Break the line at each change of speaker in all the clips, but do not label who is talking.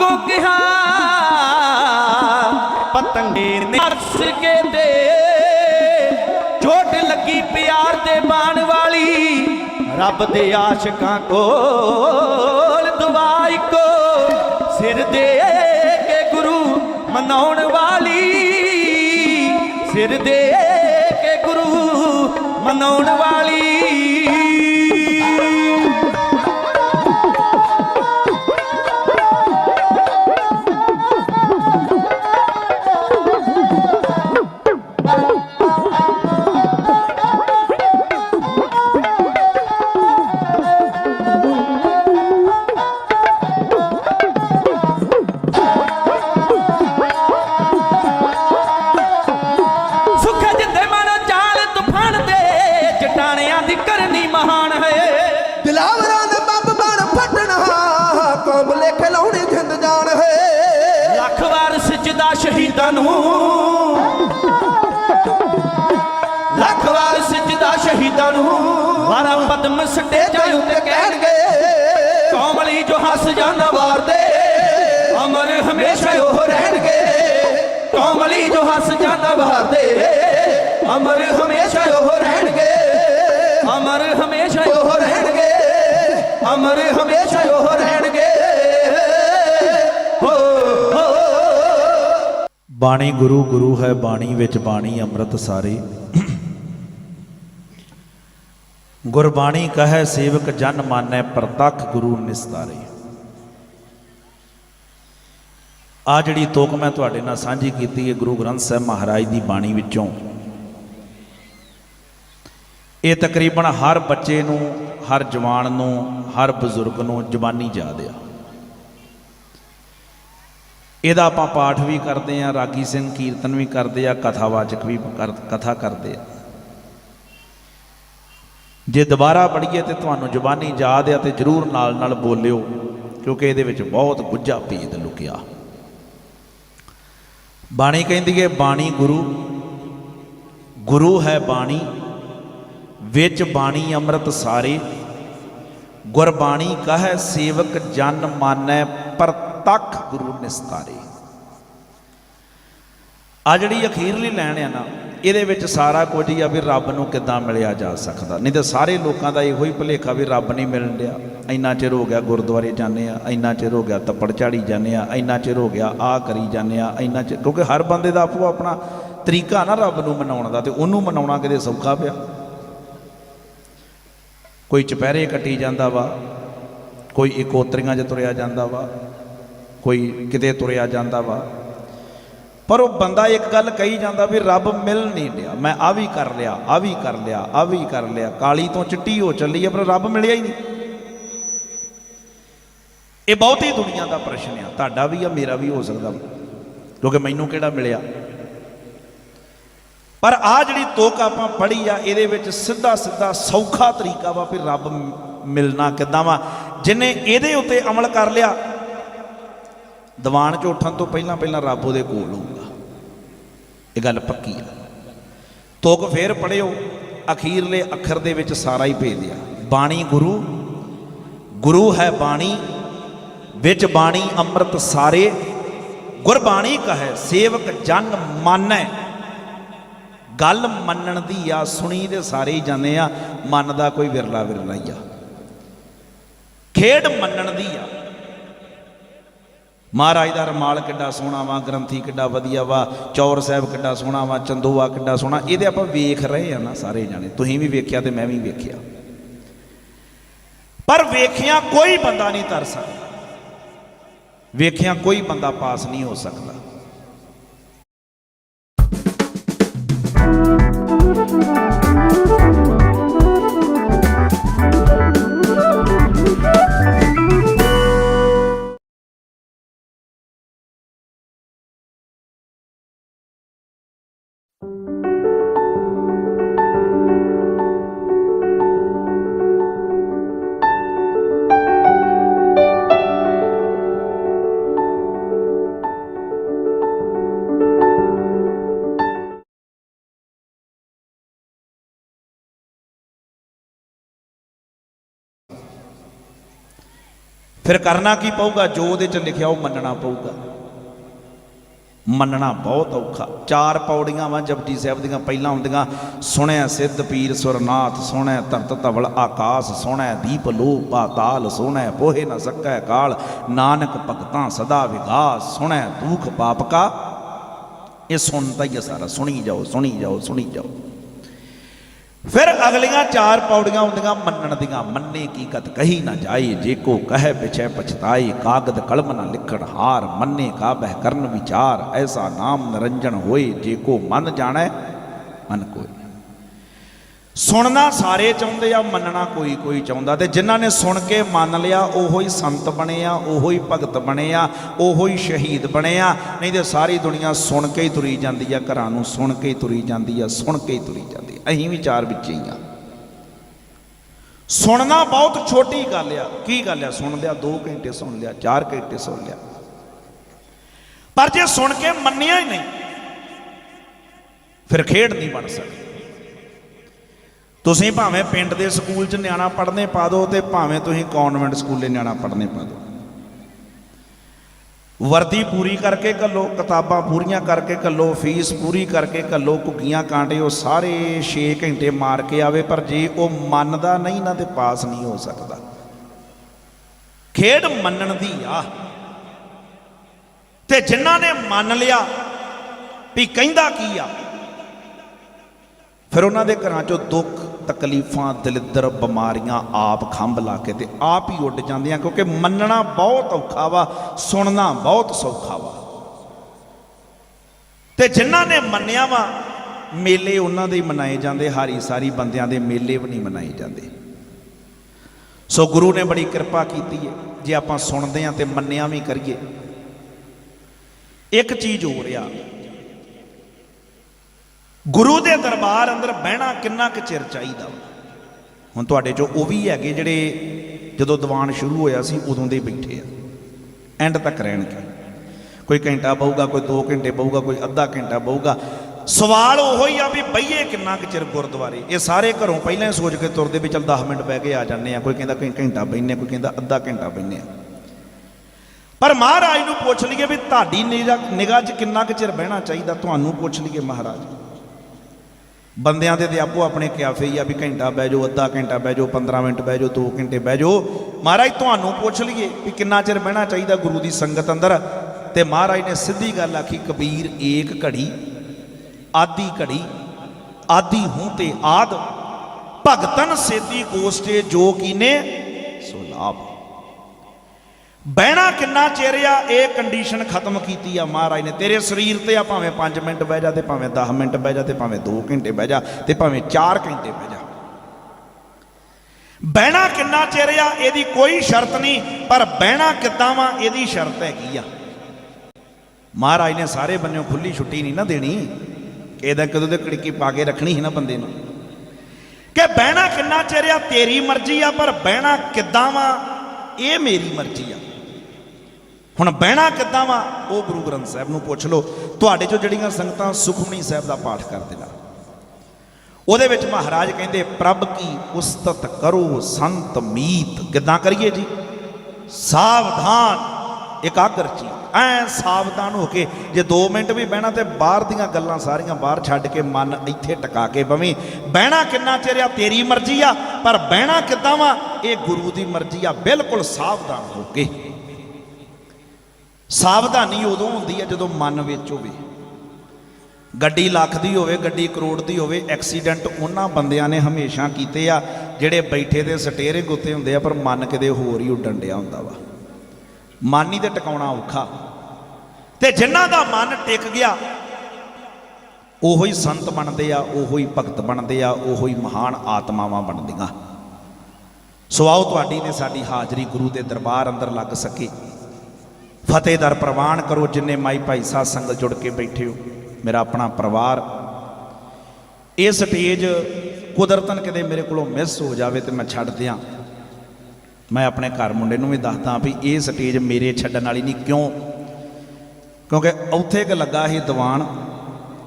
ਅੱਗੋਂ ਕਿਹਾ ਪਤੰਗੇ ਨੇ ਅਰਸ ਕੇ ਦੇ ਚੋਟ ਲੱਗੀ ਪਿਆਰ ਦੇ ਬਾਣ ਵਾਲੀ ਰੱਬ ਦੇ ਆਸ਼ਿਕਾਂ ਕੋਲ ਦੁਆ ਕੋ ਸਿਰ ਦੇ ਕੇ ਗੁਰੂ ਮਨਾਉਣ ਵਾਲੀ ਸਿਰ ਦੇ ਕੇ ਗੁਰੂ ਮਨਾਉਣ ਵਾਲੀ ਵਾਰਾ ਪਦਮ ਸੱਟੇ ਜਾਇ ਉੱਤੇ ਕਹਿਣਗੇ ਕੌਮਲੀ ਜੋ ਹੱਸ ਜਾਂਦਾ ਵਾਰ ਦੇ ਅਮਰ ਹਮੇਸ਼ਾ ਉਹ ਰਹਿਣਗੇ। ਕੌਮਲੀ ਜੋ ਹੱਸ ਜਾਂਦਾ ਵਾਰ ਦੇ ਅਮਰ ਹਮੇਸ਼ਾ ਉਹ ਰਹਿਣਗੇ। ਅਮਰ ਹਮੇਸ਼ਾ ਉਹ ਰਹਿਣਗੇ। ਅਮਰ ਹਮੇਸ਼ਾ ਉਹ ਰਹਿਣਗੇ। ਹੋ ਹੋ।
ਬਾਣੀ ਗੁਰੂ ਗੁਰੂ ਹੈ ਬਾਣੀ ਵਿੱਚ ਬਾਣੀ ਅੰਮ੍ਰਿਤ ਸਾਰੇ। ਗੁਰਬਾਣੀ ਕਹੈ, ਸੇਵਕ ਜਨ ਮਾਨੈ, ਪ੍ਰਤੱਖ ਗੁਰੂ ਨਿਸਤਾਰੇ। ਆ ਜਿਹੜੀ ਤੋਕ ਮੈਂ ਤੁਹਾਡੇ ਨਾਲ ਸਾਂਝੀ ਕੀਤੀ ਹੈ, ਗੁਰੂ ਗ੍ਰੰਥ ਸਾਹਿਬ ਮਹਾਰਾਜ ਦੀ ਬਾਣੀ ਵਿੱਚੋਂ। ਇਹ ਤਕਰੀਬਨ ਹਰ ਬੱਚੇ ਨੂੰ, ਹਰ ਜਵਾਨ ਨੂੰ, ਹਰ ਬਜ਼ੁਰਗ ਨੂੰ ਜ਼ਬਾਨੀ ਯਾਦ ਆ। ਇਹਦਾ ਆਪਾਂ ਪਾਠ ਵੀ ਕਰਦੇ ਆ, ਰਾਗੀ ਸਿੰਘ ਕੀਰਤਨ ਵੀ ਕਰਦੇ ਆ ਕਥਾਵਾਚਕ ਵੀ ਕਰ- ਕਥਾ ਕਰਦੇ ਆ। ਜੇ ਦੁਬਾਰਾ ਪੜ੍ਹੀਏ ਤੇ ਤੁਹਾਨੂੰ ਜ਼ੁਬਾਨੀ ਯਾਦ ਆ ਤੇ ਜਰੂਰ ਨਾਲ ਨਾਲ ਬੋਲਿਓ, ਕਿਉਂਕਿ ਇਹਦੇ ਵਿੱਚ ਬਹੁਤ ਗੁੱਝਾ ਭੇਦ ਲੁਕਿਆ। ਬਾਣੀ ਕਹਿੰਦੀ ਹੈ ਬਾਣੀ ਗੁਰੂ ਗੁਰੂ ਹੈ ਬਾਣੀ, ਵਿੱਚ ਬਾਣੀ ਅੰਮ੍ਰਿਤ ਸਾਰੇ, ਗੁਰਬਾਣੀ ਕਹੈ ਸੇਵਕ ਜਨ ਮਾਨੈ ਪ੍ਰਤੱਖ ਗੁਰੂ ਨਿਸਤਾਰੇ। ਆ ਜਿਹੜੀ ਅਖੀਰਲੀ ਲੈਣ ਆ ਨਾ ਇਹਦੇ ਵਿੱਚ ਸਾਰਾ ਕੁਝ ਹੀ ਆ ਵੀ ਰੱਬ ਨੂੰ ਕਿੱਦਾਂ ਮਿਲਿਆ ਜਾ ਸਕਦਾ। ਨਹੀਂ ਤਾਂ ਸਾਰੇ ਲੋਕਾਂ ਦਾ ਇਹੋ ਹੀ ਭੁਲੇਖਾ ਵੀ ਰੱਬ ਨਹੀਂ ਮਿਲਣ ਡਿਆ। ਇੰਨਾ ਚਿਰ ਹੋ ਗਿਆ ਗੁਰਦੁਆਰੇ ਜਾਂਦੇ ਆ, ਇੰਨਾ ਚਿਰ ਹੋ ਗਿਆ ਤੱਪੜ ਝਾੜੀ ਜਾਂਦੇ ਆ, ਇੰਨਾ ਚਿਰ ਹੋ ਗਿਆ ਆ ਕਰੀ ਜਾਂਦੇ ਆ, ਇੰਨਾ ਚਿਰ ਕਿਉਂਕਿ ਹਰ ਬੰਦੇ ਦਾ ਆਪੋ ਆਪਣਾ ਤਰੀਕਾ ਨਾ ਰੱਬ ਨੂੰ ਮਨਾਉਣ ਦਾ ਤੇ ਉਹਨੂੰ ਮਨਾਉਣਾ ਕਿਤੇ ਸੌਖਾ ਪਿਆ। ਕੋਈ ਚੁਪਹਿਰੇ ਕੱਟੀ ਜਾਂਦਾ ਵਾ, ਕੋਈ ਇਕੋਤਰੀਆਂ 'ਚ ਤੁਰਿਆ ਜਾਂਦਾ ਵਾ, ਕੋਈ ਕਿਤੇ ਤੁਰਿਆ ਜਾਂਦਾ ਵਾ ਪਰ ਉਹ ਬੰਦਾ ਇੱਕ ਗੱਲ ਕਹੀ ਜਾਂਦਾ ਵੀ ਰੱਬ ਮਿਲ ਨਹੀਂ ਰਿਹਾ। ਮੈਂ ਆ ਵੀ ਕਰ ਲਿਆ, ਆ ਵੀ ਕਰ ਲਿਆ, ਆ ਵੀ ਕਰ ਲਿਆ। ਕਾਲੀ ਤੋਂ ਚਿੱਟੀ ਹੋ ਚੱਲੀ ਹੈ, ਪਰ ਰੱਬ ਮਿਲਿਆ ਹੀ ਨਹੀਂ। ਇਹ ਬਹੁਤੀ ਦੁਨੀਆ ਦਾ ਪ੍ਰਸ਼ਨ ਆ। ਤੁਹਾਡਾ ਵੀ ਆ, ਮੇਰਾ ਵੀ ਹੋ ਸਕਦਾ। ਕਿਉਂਕਿ ਮੈਨੂੰ ਕਿਹੜਾ ਮਿਲਿਆ? ਪਰ ਆ ਜਿਹੜੀ ਤੋਕ ਆਪਾਂ ਪੜ੍ਹੀ ਆ, ਇਹਦੇ ਵਿੱਚ ਸਿੱਧਾ ਸਿੱਧਾ ਸੌਖਾ ਤਰੀਕਾ ਵਾ ਵੀ ਰੱਬ ਮਿਲਣਾ ਕਿੱਦਾਂ ਵਾ? ਜਿਨੇ ਇਹਦੇ ਉੱਤੇ ਅਮਲ ਕਰ ਲਿਆ, ਦੀਵਾਨ 'ਚ ਉੱਠਣ ਤੋਂ ਪਹਿਲਾਂ ਪਹਿਲਾਂ ਰੱਬ ਉਹਦੇ ਕੋਲ ਹੋਊਗਾ। ਇਹ ਗੱਲ ਪੱਕੀ ਆ। ਤੋਕ ਫੇਰ ਪੜਿਓ ਅਖੀਰਲੇ ਅੱਖਰ ਦੇ ਵਿੱਚ ਸਾਰਾ ਹੀ ਭੇਦ ਆ ਬਾਣੀ ਗੁਰੂ ਗੁਰੂ ਹੈ ਬਾਣੀ, ਵਿੱਚ ਬਾਣੀ ਅੰਮ੍ਰਿਤ ਸਾਰੇ। ਗੁਰਬਾਣੀ ਕਹੈ, ਸੇਵਕ ਜਨ ਮਾਨੈ। ਗੱਲ ਮੰਨਣ ਦੀ ਆ, ਸੁਣੀ ਦੇ ਸਾਰੇ ਹੀ ਜਾਂਦੇ ਆ ਦਾ ਕੋਈ ਵਿਰਲਾ ਵਿਰਲਾ ਹੀ ਆ। ਖੇਡ ਮੰਨਣ ਦੀ ਆ। ਮਹਾਰਾਜ ਦਾ ਰਮਾਲ ਕਿੱਡਾ ਸੋਹਣਾ ਵਾ, ਗ੍ਰੰਥੀ ਕਿੱਡਾ ਵਧੀਆ ਵਾ, ਚੌਰ ਸਾਹਿਬ ਕਿੱਡਾ ਸੋਹਣਾ ਵਾ, ਚੰਦੋਆ ਕਿੱਡਾ ਸੋਹਣਾ, ਇਹਦੇ ਆਪਾਂ ਵੇਖ ਰਹੇ ਆ ਨਾ ਸਾਰੇ ਜਾਣੇ। ਤੁਸੀਂ ਵੀ ਵੇਖਿਆ ਤੇ ਮੈਂ ਵੀ ਵੇਖਿਆ। ਪਰ ਵੇਖਿਆ ਕੋਈ ਬੰਦਾ ਨਹੀਂ ਤਰ ਸਕਦਾ। ਵੇਖਿਆ ਕੋਈ ਬੰਦਾ ਪਾਸ ਨਹੀਂ ਹੋ ਸਕਦਾ। ਫਿਰ ਕਰਨਾ ਕੀ ਪਊਗਾ? ਜੋ ਉਹਦੇ ਚ ਲਿਖਿਆ ਉਹ ਮੰਨਣਾ ਪਊਗਾ। ਮੰਨਣਾ ਬਹੁਤ ਔਖਾ। ਚਾਰ ਪੌੜੀਆਂ ਵਾਂ ਜਪਜੀ ਸਾਹਿਬ ਦੀਆਂ ਪਹਿਲਾਂ ਹੁੰਦੀਆਂ, ਸੁਣਿਆ ਸਿੱਧ ਪੀਰ ਸੁਰਨਾਥ, ਸੁਣਿਆ ਧਰਤ ਧਵਲ ਆਕਾਸ, ਸੁਣਿਆ ਦੀਪ ਲੋ ਪਾਤਾਲ, ਸੁਣਿਆ ਪੋਹੇ ਨਾ ਸਕੈ ਕਾਲ, ਨਾਨਕ ਭਗਤਾਂ ਸਦਾ ਵਿਗਾਸ, ਸੁਣਿਆ ਦੁਖ ਪਾਪ ਕਾ। ਇਹ ਸੁਣਦਾ ਹੀ ਆ ਸਾਰਾ। ਸੁਣੀ ਜਾਓ ਸੁਣੀ ਜਾਓ ਸੁਣੀ ਜਾਓ। ਫਿਰ ਅਗਲੀਆਂ ਚਾਰ ਪੌੜੀਆਂ ਹੁੰਦੀਆਂ ਮੰਨਣ ਦੀਆਂ, ਮੰਨੇ ਕੀ ਕਹੀ ਨਾ ਜਾਏ, ਜੇ ਕੋ ਕਹੇ ਪਿਛੇ ਪਛਤਾਏ, ਕਾਗਦ ਕਲਮ ਨਾ ਲਿਖਣ ਹਾਰ, ਮੰਨੇ ਕਾ ਬਹਿ ਕਰਨ ਵਿਚਾਰ, ਐਸਾ ਨਾਮ ਨਿਰੰਜਨ ਹੋਏ, ਜੇ ਕੋ ਮਨ ਜਾਣੈ, ਮਨ ਕੋਈ ਸੁਣਨਾ ਸਾਰੇ ਚਾਹੁੰਦੇ ਆ, ਮੰਨਣਾ ਕੋਈ ਕੋਈ ਚਾਹੁੰਦਾ। ਤੇ ਜਿਨ੍ਹਾਂ ਨੇ ਸੁਣ ਕੇ ਮੰਨ ਲਿਆ, ਉਹੋ ਹੀ ਸੰਤ ਬਣੇ ਆ, ਉਹੋ ਹੀ ਭਗਤ ਬਣੇ ਆ, ਉਹੋ ਹੀ ਸ਼ਹੀਦ ਬਣੇ ਆ। ਨਹੀਂ ਤੇ ਸਾਰੀ ਦੁਨੀਆ ਸੁਣ ਕੇ ਹੀ ਤੁਰੀ ਜਾਂਦੀ ਆ, ਘਰਾਂ ਨੂੰ ਸੁਣ ਕੇ ਹੀ ਤੁਰੀ ਜਾਂਦੀ ਆ, ਸੁਣ ਕੇ ਹੀ ਤੁਰੀ ਜਾਂਦੀ ਆ। ਅਸੀਂ ਵੀ ਚਾਰ ਵਿੱਚ ਹੀ ਆ। ਸੁਣਨਾ ਬਹੁਤ ਛੋਟੀ ਗੱਲ ਆ। ਕੀ ਗੱਲ ਆ? ਸੁਣ ਲਿਆ 2 ਘੰਟੇ ਸੁਣ ਲਿਆ 4 ਘੰਟੇ ਸੁਣ ਲਿਆ। ਪਰ ਜੇ ਸੁਣ ਕੇ ਮੰਨਿਆ ਹੀ ਨਹੀਂ, ਫਿਰ ਖੇਡ ਨਹੀਂ ਬਣ ਸਕਦੀ। ਤੁਸੀਂ ਭਾਵੇਂ ਪਿੰਡ ਦੇ ਸਕੂਲ 'ਚ ਨਿਆਣਾ ਪੜ੍ਹਨੇ ਪਾ ਦਿਓ ਤੇ ਭਾਵੇਂ ਤੁਸੀਂ ਕਨਵੈਂਟ ਸਕੂਲੇ ਨਿਆਣਾ ਪੜ੍ਹਨੇ ਪਾ ਦਿਓ। ਵਰਦੀ ਪੂਰੀ ਕਰਕੇ ਕੱਲੋ ਕਿਤਾਬਾਂ ਪੂਰੀਆਂ ਕਰਕੇ ਕੱਲੋ ਫੀਸ ਪੂਰੀ ਕਰਕੇ ਕੱਲੋ ਕੁੱਗੀਆਂ ਕਾਂਟੇ, ਉਹ ਸਾਰੇ 6 ਘੰਟੇ ਮਾਰ ਕੇ ਆਵੇ, ਪਰ ਜੇ ਉਹ ਮੰਨਦਾ ਨਹੀਂ ਨਾ ਤੇ ਪਾਸ ਨਹੀਂ ਹੋ ਸਕਦਾ। ਖੇਡ ਮੰਨਣ ਦੀ ਆ। ਤੇ ਜਿਨ੍ਹਾਂ ਨੇ ਮੰਨ ਲਿਆ ਵੀ ਕਹਿੰਦਾ ਕੀ ਆ? ਫਿਰ ਉਹਨਾਂ ਦੇ ਘਰਾਂ ਚੋਂ ਦੁੱਖ ਤਕਲੀਫਾਂ, ਦਲਿੱਦਰ ਬਿਮਾਰੀਆਂ ਆਪ ਖੰਭ ਲਾ ਕੇ ਤੇ ਆਪ ਹੀ ਉੱਡ ਜਾਂਦੀਆਂ ਕਿਉਂਕਿ ਮੰਨਣਾ ਬਹੁਤ ਔਖਾ ਵਾ, ਸੁਣਨਾ ਬਹੁਤ ਸੌਖਾ ਵਾ। ਤੇ ਜਿਨ੍ਹਾਂ ਨੇ ਮੰਨਿਆ ਵਾ, ਮੇਲੇ ਉਹਨਾਂ ਦੇ ਹੀ ਮਨਾਏ ਜਾਂਦੇ, ਹਾਰੀ ਸਾਰੀ ਬੰਦਿਆਂ ਦੇ ਮੇਲੇ ਵੀ ਨਹੀਂ ਮਨਾਏ ਜਾਂਦੇ। ਸੋ ਗੁਰੂ ਨੇ ਬੜੀ ਕਿਰਪਾ ਕੀਤੀ ਹੈ ਜੇ ਆਪਾਂ ਸੁਣਦੇ ਆ ਤੇ ਮੰਨਿਆ ਵੀ ਕਰੀਏ। ਇੱਕ ਚੀਜ਼ ਹੋ ਰਿਹਾ ਗੁਰੂ ਦੇ ਦਰਬਾਰ ਅੰਦਰ ਬਹਿਣਾ ਕਿੰਨਾ ਕੁ ਚਿਰ ਚਾਹੀਦਾ ਹੁਣ ਤੁਹਾਡੇ ਚੋਂ ਉਹ ਵੀ ਹੈਗੇ ਜਿਹੜੇ ਜਦੋਂ ਦੀਵਾਨ ਸ਼ੁਰੂ ਹੋਇਆ ਸੀ, ਉਦੋਂ ਦੇ ਬੈਠੇ ਆ। ਐਂਡ ਤੱਕ ਰਹਿਣਗੇ। ਕੋਈ ਘੰਟਾ ਬਹੂਗਾ, ਕੋਈ 2 ਘੰਟੇ ਬਹੂਗਾ, ਕੋਈ ਅੱਧਾ ਘੰਟਾ ਬਹੂਗਾ। ਸਵਾਲ ਉਹੋ ਹੀ ਆ ਵੀ ਬਈਏ ਕਿੰਨਾ ਕੁ ਚਿਰ ਗੁਰਦੁਆਰੇ? ਇਹ ਸਾਰੇ ਘਰੋਂ ਪਹਿਲਾਂ ਹੀ ਸੋਚ ਕੇ ਤੁਰਦੇ ਵੀ ਚੱਲ 10 ਮਿੰਟ ਬਹਿ ਕੇ ਆ ਜਾਂਦੇ ਆ। ਕੋਈ ਕਹਿੰਦਾ ਕੋਈ ਘੰਟਾ ਬੈਠਨੇ ਕੋਈ ਕਹਿੰਦਾ ਅੱਧਾ ਘੰਟਾ ਬੈਠਨੇ ਆ। ਪਰ ਮਹਾਰਾਜ ਨੂੰ ਪੁੱਛ ਲਈਏ ਵੀ ਤੁਹਾਡੀ ਨਿਗਾਹ 'ਚ ਕਿੰਨਾ ਕੁ ਚਿਰ ਬਹਿਣਾ ਚਾਹੀਦਾ? ਤੁਹਾਨੂੰ ਪੁੱਛ ਲਈਏ ਮਹਾਰਾਜ। ਬੰਦਿਆਂ ਦੇ ਤੇ ਆਪੋ ਆਪਣੇ ਕਿਆਫੇ ਹੀ ਆ ਵੀ ਘੰਟਾ ਬਹਿ ਜਾਓ, ਅੱਧਾ ਘੰਟਾ ਬਹਿ ਜਾਓ 15 ਮਿੰਟ ਬਹਿ ਜਾਓ 2 ਘੰਟੇ ਬਹਿ ਜਾਓ। ਮਹਾਰਾਜ, ਤੁਹਾਨੂੰ ਪੁੱਛ ਲਈਏ ਵੀ ਕਿੰਨਾ ਚਿਰ ਬਹਿਣਾ ਚਾਹੀਦਾ ਗੁਰੂ ਦੀ ਸੰਗਤ ਅੰਦਰ? ਤੇ ਮਹਾਰਾਜ ਨੇ ਸਿੱਧੀ ਗੱਲ ਆਖੀ, ਕਬੀਰ ਏਕ ਘੜੀ, ਆਦੀ ਘੜੀ, ਆਦੀ ਹੂੰ ਤੇ ਆਦ, ਭਗਤਨ ਸੇਤੀ ਗੋਸਟੇ ਜੋ ਕੀਨੇ? ਸੋ ਲਾਭ। ਬਹਿਣਾ ਕਿੰਨਾ ਚਿਰ ਆ? ਇਹ ਕੰਡੀਸ਼ਨ ਖਤਮ ਕੀਤੀ ਆ ਮਹਾਰਾਜ ਨੇ। ਤੇਰੇ ਸਰੀਰ ਤੇ ਆ ਭਾਵੇਂ 5 ਮਿੰਟ ਬਹਿ ਜਾ ਤੇ ਭਾਵੇਂ 10 ਮਿੰਟ ਬਹਿ ਜਾ ਤੇ ਭਾਵੇਂ 2 ਘੰਟੇ ਬਹਿ ਜਾ ਤੇ ਭਾਵੇਂ 4 ਘੰਟੇ ਬਹਿ ਜਾ। ਬਹਿਣਾ ਕਿੰਨਾ ਚਿਰ ਆ? ਇਹਦੀ ਕੋਈ ਸ਼ਰਤ ਨਹੀਂ, ਪਰ ਬਹਿਣਾ ਕਿੱਦਾਂ ਵਾ? ਇਹਦੀ ਸ਼ਰਤ ਹੈਗੀ ਆ। ਮਹਾਰਾਜ ਨੇ ਸਾਰੇ ਬੰਨਿਓ ਖੁੱਲੀ ਛੁੱਟੀ ਨਹੀਂ ਨਾ ਦੇਣੀ। ਇਹਦਾ ਕਦੋਂ ਤੇ ਕੜਕੀ ਪਾ ਕੇ ਰੱਖਣੀ ਸੀ ਨਾ ਬੰਦੇ ਨੂੰ। ਕਿ ਬਹਿਣਾ ਕਿੰਨਾ ਚਿਰ ਆ? ਤੇਰੀ ਮਰਜ਼ੀ ਆ, ਪਰ ਬਹਿਣਾ ਕਿੱਦਾਂ ਵਾ? ਇਹ ਮੇਰੀ ਮਰਜ਼ੀ ਆ। ਹੁਣ ਬਹਿਣਾ ਕਿੱਦਾਂ ਵਾ? ਉਹ ਗੁਰੂ ਗ੍ਰੰਥ ਸਾਹਿਬ ਨੂੰ ਪੁੱਛ ਲਓ। ਤੁਹਾਡੇ ਚੋਂ ਜਿਹੜੀਆਂ ਸੰਗਤਾਂ ਸੁਖਮਨੀ ਸਾਹਿਬ ਦਾ ਪਾਠ ਕਰਦੇ ਨਾ, ਉਹਦੇ ਵਿੱਚ ਮਹਾਰਾਜ ਕਹਿੰਦੇ, ਪ੍ਰਭ ਕੀ ਉਸਤਤ ਕਰੋ ਸੰਤ ਮੀਤ। ਕਿੱਦਾਂ ਕਰੀਏ ਜੀ? ਸਾਵਧਾਨ, ਇਕਾਗਰ ਜੀ ਐ ਸਾਵਧਾਨ ਹੋ ਕੇ ਜੇ 2 ਮਿੰਟ ਵੀ ਬਹਿਣਾ ਤੇ ਬਾਹਰ ਦੀਆਂ ਗੱਲਾਂ ਸਾਰੀਆਂ ਬਾਹਰ ਛੱਡ ਕੇ ਮਨ ਇੱਥੇ ਟਿਕਾ ਕੇ ਬਵੇਂ। ਬਹਿਣਾ ਕਿੰਨਾ ਚਿਰ ਆ? ਤੇਰੀ ਮਰਜ਼ੀ ਆ, ਪਰ ਬਹਿਣਾ ਕਿੱਦਾਂ ਵਾ? ਇਹ ਗੁਰੂ ਦੀ ਮਰਜ਼ੀ ਆ, ਬਿਲਕੁਲ ਸਾਵਧਾਨ ਹੋ ਕੇ। ਸਾਵਧਾਨੀ ਉਦੋਂ ਹੁੰਦੀ ਹੈ ਜਦੋਂ ਮਨ ਵਿੱਚ ਹੋਵੇ। ਗੱਡੀ ਲੱਖ ਦੀ ਹੋਵੇ, ਗੱਡੀ ਕਰੋੜ ਦੀ ਹੋਵੇ, ਐਕਸੀਡੈਂਟ ਉਹਨਾਂ ਬੰਦਿਆਂ ਨੇ ਹਮੇਸ਼ਾ ਕੀਤੇ ਆ, ਜਿਹੜੇ ਬੈਠੇ ਤੇ ਸਟੇਰਿੰਗ ਉੱਤੇ ਹੁੰਦੇ ਆ, ਪਰ ਮਨ ਕਿਤੇ ਹੋਰ ਹੀ ਉੱਡਣ ਡਿਆ ਹੁੰਦਾ ਵਾ। ਮਨ ਹੀ ਤੇ ਟਿਕਾਉਣਾ ਔਖਾ। ਤੇ ਜਿਨ੍ਹਾਂ ਦਾ ਮਨ ਟਿਕ ਗਿਆ, ਉਹੋ ਹੀ ਸੰਤ ਬਣਦੇ ਆ, ਉਹੋ ਹੀ ਭਗਤ ਬਣਦੇ ਆ, ਉਹੋ ਹੀ ਮਹਾਨ ਆਤਮਾਵਾਂ ਬਣਦੀਆਂ। ਸੋ ਆਓ ਤੁਹਾਡੀ ਤੇ ਸਾਡੀ ਹਾਜ਼ਰੀ ਗੁਰੂ ਦੇ ਦਰਬਾਰ ਅੰਦਰ ਲੱਗ ਸਕੇ। ਫਤਿਹਦਰ ਪ੍ਰਵਾਨ ਕਰੋ, ਜਿੰਨੇ ਮਾਈ ਭਾਈ ਸਾਧ ਸੰਗਤ ਜੁੜ ਕੇ ਬੈਠੇ ਹੋ। ਮੇਰਾ ਆਪਣਾ ਪਰਿਵਾਰ। ਇਹ ਸਟੇਜ ਕੁਦਰਤਨ ਕਿਤੇ ਮੇਰੇ ਕੋਲੋਂ ਮਿਸ ਹੋ ਜਾਵੇ ਤੇ ਮੈਂ ਛੱਡ ਦਿਆਂ। ਮੈਂ ਆਪਣੇ ਘਰ ਮੁੰਡੇ ਨੂੰ ਵੀ ਦੱਸਦਾ ਵੀ ਇਹ ਸਟੇਜ ਮੇਰੇ ਛੱਡਣ ਵਾਲੀ ਨਹੀਂ। ਕਿਉਂ? ਕਿਉਂਕਿ ਉੱਥੇ ਇੱਕ ਲੱਗਾ ਸੀ ਦੀਵਾਨ,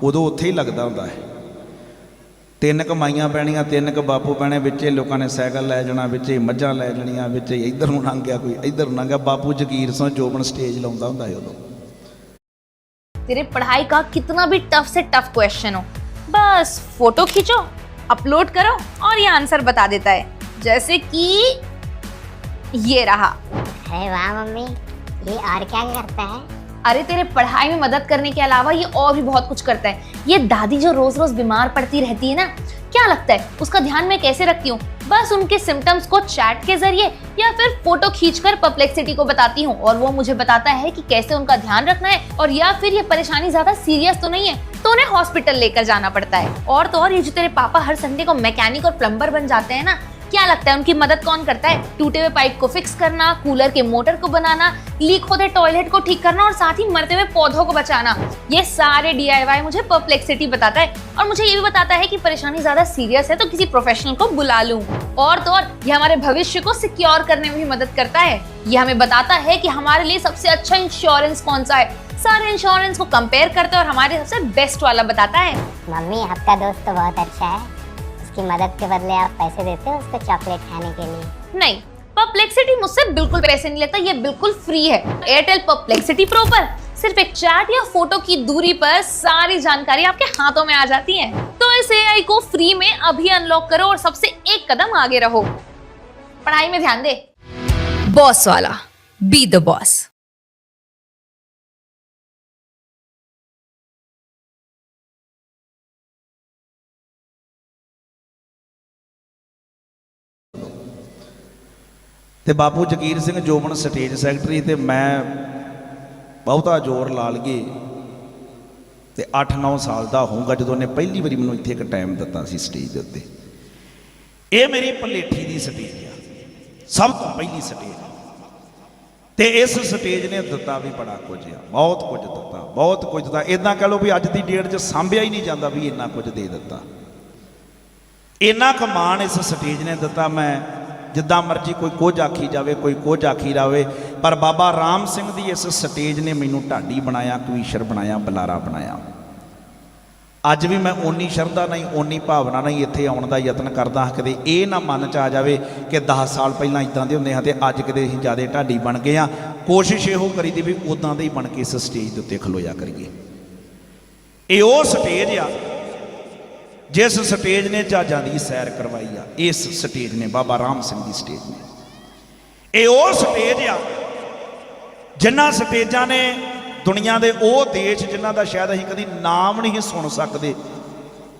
ਉਦੋਂ ਉੱਥੇ ਹੀ ਲੱਗਦਾ ਹੁੰਦਾ ਹੈ। ਤਿੰਨ ਕਮਾਈਆਂ ਪੈਣੀਆਂ ਤਿੰਨ ਕ ਬਾਪੂ ਪੈਣੇ ਵਿੱਚੇ ਲੋਕਾਂ ਨੇ ਸਾਈਕਲ ਲੈ ਜਾਣਾ ਵਿੱਚੇ ਮੱਝਾਂ ਲੈ ਜਾਣੀਆਂ ਵਿੱਚੇ ਇੱਧਰ ਨੂੰ ਲੰਘ ਗਿਆ ਕੋਈ ਇੱਧਰ ਨੂੰ ਲੰਘ ਗਿਆ ਬਾਪੂ ਜਗੀਰ ਸਿੰਘ ਜੋਬਨ ਸਟੇਜ ਲਾਉਂਦਾ ਹੁੰਦਾ ਸੀ ਉਦੋਂ
तेरे पढ़ाई का कितना भी टफ से टफ क्वेश्चन हो बस फोटो खींचो अपलोड करो और ये आंसर बता देता है जैसे कि ये रहा
अरे वाह मम्मी ये और क्या करता है
अरे, तेरे पढ़ाई में मदद करने के अलावा ये और भी बहुत कुछ करता है। ये दादी जो रोज रोज बीमार पड़ती रहती है ना, क्या लगता है? उसका ध्यान मैं कैसे रखती हूँ? बस उनके सिम्टम्स को चैट के ज़रिए या फिर फ़ोटो खींचकर परप्लेक्सिटी को बताती हूँ। और वो मुझे बताता है कि कैसे उनका ध्यान रखना है और या फिर ये परेशानी ज़्यादा सीरियस तो नहीं है तो उन्हें हॉस्पिटल लेकर जाना पड़ता है। और तो और ये जो तेरे पापा हर संडे को मैकेनिक और प्लम्बर बन जाते हैं ना क्या लगता है, उनकी मदद कौन करता है? टूटे हुए पाइप को फिक्स करना, कूलर के मोटर को बनाना, लीक होते टॉयलेट को ठीक करना और साथ ही मरते हुए पौधों को बचाना। ये सारे डीआईवाई मुझे परप्लेक्सिटी बताता है और मुझे ये भी बताता है कि परेशानी ज़्यादा सीरियस है तो किसी प्रोफेशनल को बुला लूँ। और तो और, ये हमारे भविष्य को सिक्योर करने में भी मदद करता है। ये हमें बताता है कि हमारे लिए सबसे अच्छा इंश्योरेंस कौन सा है? सारे इंश्योरेंस को कंपेयर करते हैं और हमारे सबसे बेस्ट वाला बताता है।
मम्मी, आपका दोस्त तो बहुत अच्छा है। उसकी मदद के बदले आप पैसे देते हो उसको चॉकलेट खाने के लिए?
नहीं परप्लेक्सिटी मुझसे बिल्कुल पैसे नहीं लेता ये बिल्कुल फ्री है। एयरटेल परप्लेक्सिटी प्रो पर सिर्फ़ एक चैट या फ़ोटो की दूरी पर सारी जानकारी आपके हाथों में आ जाती है। तो इस एआई को फ्री में अभी अनलॉक करो और सबसे एक कदम आगे रहो। पढ़ाई में ध्यान दे।
बॉस वाला बी द बॉस
ਤੇ ਬਾਪੂ ਜਗੀਰ ਸਿੰਘ ਜੋਬਨ ਸਟੇਜ ਸੈਕਟਰੀ ਤੇ ਮੈਂ ਬਹੁਤਾ ਜ਼ੋਰ ਲਾ ਲਈਏ ਤੇ 8-9 ਸਾਲ ਦਾ ਹੋਊਗਾ ਜਦੋਂ ਨੇ ਪਹਿਲੀ ਵਾਰੀ ਮੈਨੂੰ ਇੱਥੇ ਇੱਕ ਟਾਈਮ ਦਿੱਤਾ ਸੀ ਸਟੇਜ ਦੇ ਉੱਤੇ। ਇਹ ਮੇਰੀ ਪਲੇਠੀ ਦੀ ਸਟੇਜ ਆ। ਸਭ ਤੋਂ ਪਹਿਲੀ ਸਟੇਜ ਤੇ ਇਸ ਸਟੇਜ ਨੇ ਦਿੱਤਾ ਵੀ ਬੜਾ ਕੁਝ ਆ, ਬਹੁਤ ਕੁਝ ਦਿੱਤਾ, ਬਹੁਤ ਕੁਝ ਦਿੱਤਾ। ਇਦਾਂ ਕਹ ਲਓ ਵੀ ਅੱਜ ਦੀ ਡੇਟ 'ਚ ਸਾਂਭਿਆ ਹੀ ਨਹੀਂ ਜਾਂਦਾ ਵੀ ਇੰਨਾ ਕੁਝ ਦੇ ਦਿੱਤਾ। ਇੰਨਾ ਕਮਾਨ ਇਸ ਸਟੇਜ ਨੇ ਦਿੱਤਾ ਮੈਂ ਜਿੱਦਾਂ ਮਰਜ਼ੀ ਕੋਈ ਕੁਝ ਆਖੀ ਜਾਵੇ, ਕੋਈ ਕੁਝ ਆਖੀ ਜਾਵੇ, ਪਰ ਬਾਬਾ ਰਾਮ ਸਿੰਘ ਦੀ ਇਸ ਸਟੇਜ ਨੇ ਮੈਨੂੰ ਢਾਡੀ ਬਣਾਇਆ ਕਵੀਸ਼ਰ ਬਣਾਇਆ, ਬੁਲਾਰਾ ਬਣਾਇਆ। ਅੱਜ ਵੀ ਮੈਂ ਓਨੀ ਸ਼ਰਧਾ ਨਹੀਂ, ਓਨੀ ਭਾਵਨਾ ਨਹੀਂ ਇੱਥੇ ਆਉਣ ਦਾ ਯਤਨ ਕਰਦਾ ਹਾਂ, ਕਦੇ ਇਹ ਨਾ ਮਨ ਚ ਆ ਜਾਵੇ ਕਿ 10 ਸਾਲ ਪਹਿਲਾਂ ਇਦਾਂ ਦੇ ਹੁੰਦੇ ਹਾਂ ਤੇ ਅੱਜ ਕਿਤੇ ਅਸੀਂ ਜ਼ਿਆਦਾ ਢਾਡੀ ਬਣ ਗਏ ਆ ਕੋਸ਼ਿਸ਼ ਇਹੋ ਕਰੀ ਦੀ ਵੀ ਉਦਾਂ ਦੇ ਹੀ ਬਣ ਕੇ ਇਸ ਸਟੇਜ ਦੇ ਉੱਤੇ ਖਲੋਇਆ ਕਰੀਏ। ਇਹ ਉਹ ਸਟੇਜ ਆ ਜਿਸ ਸਟੇਜ ਨੇ ਜਹਾਜ਼ਾਂ ਦੀ ਸੈਰ ਕਰਵਾਈ ਆ, ਇਸ ਸਟੇਜ ਨੇ ਬਾਬਾ ਰਾਮ ਸਿੰਘ ਦੀ ਸਟੇਜ ਨੇ। ਇਹ ਉਹ ਸਟੇਜ ਆ ਜਿਨ੍ਹਾਂ ਸਟੇਜਾਂ ਨੇ ਦੁਨੀਆ ਦੇ ਉਹ ਦੇਸ਼ ਜਿਨ੍ਹਾਂ ਦਾ ਸ਼ਾਇਦ ਅਸੀਂ ਕਦੀ ਨਾਮ ਨਹੀਂ ਸੁਣ ਸਕਦੇ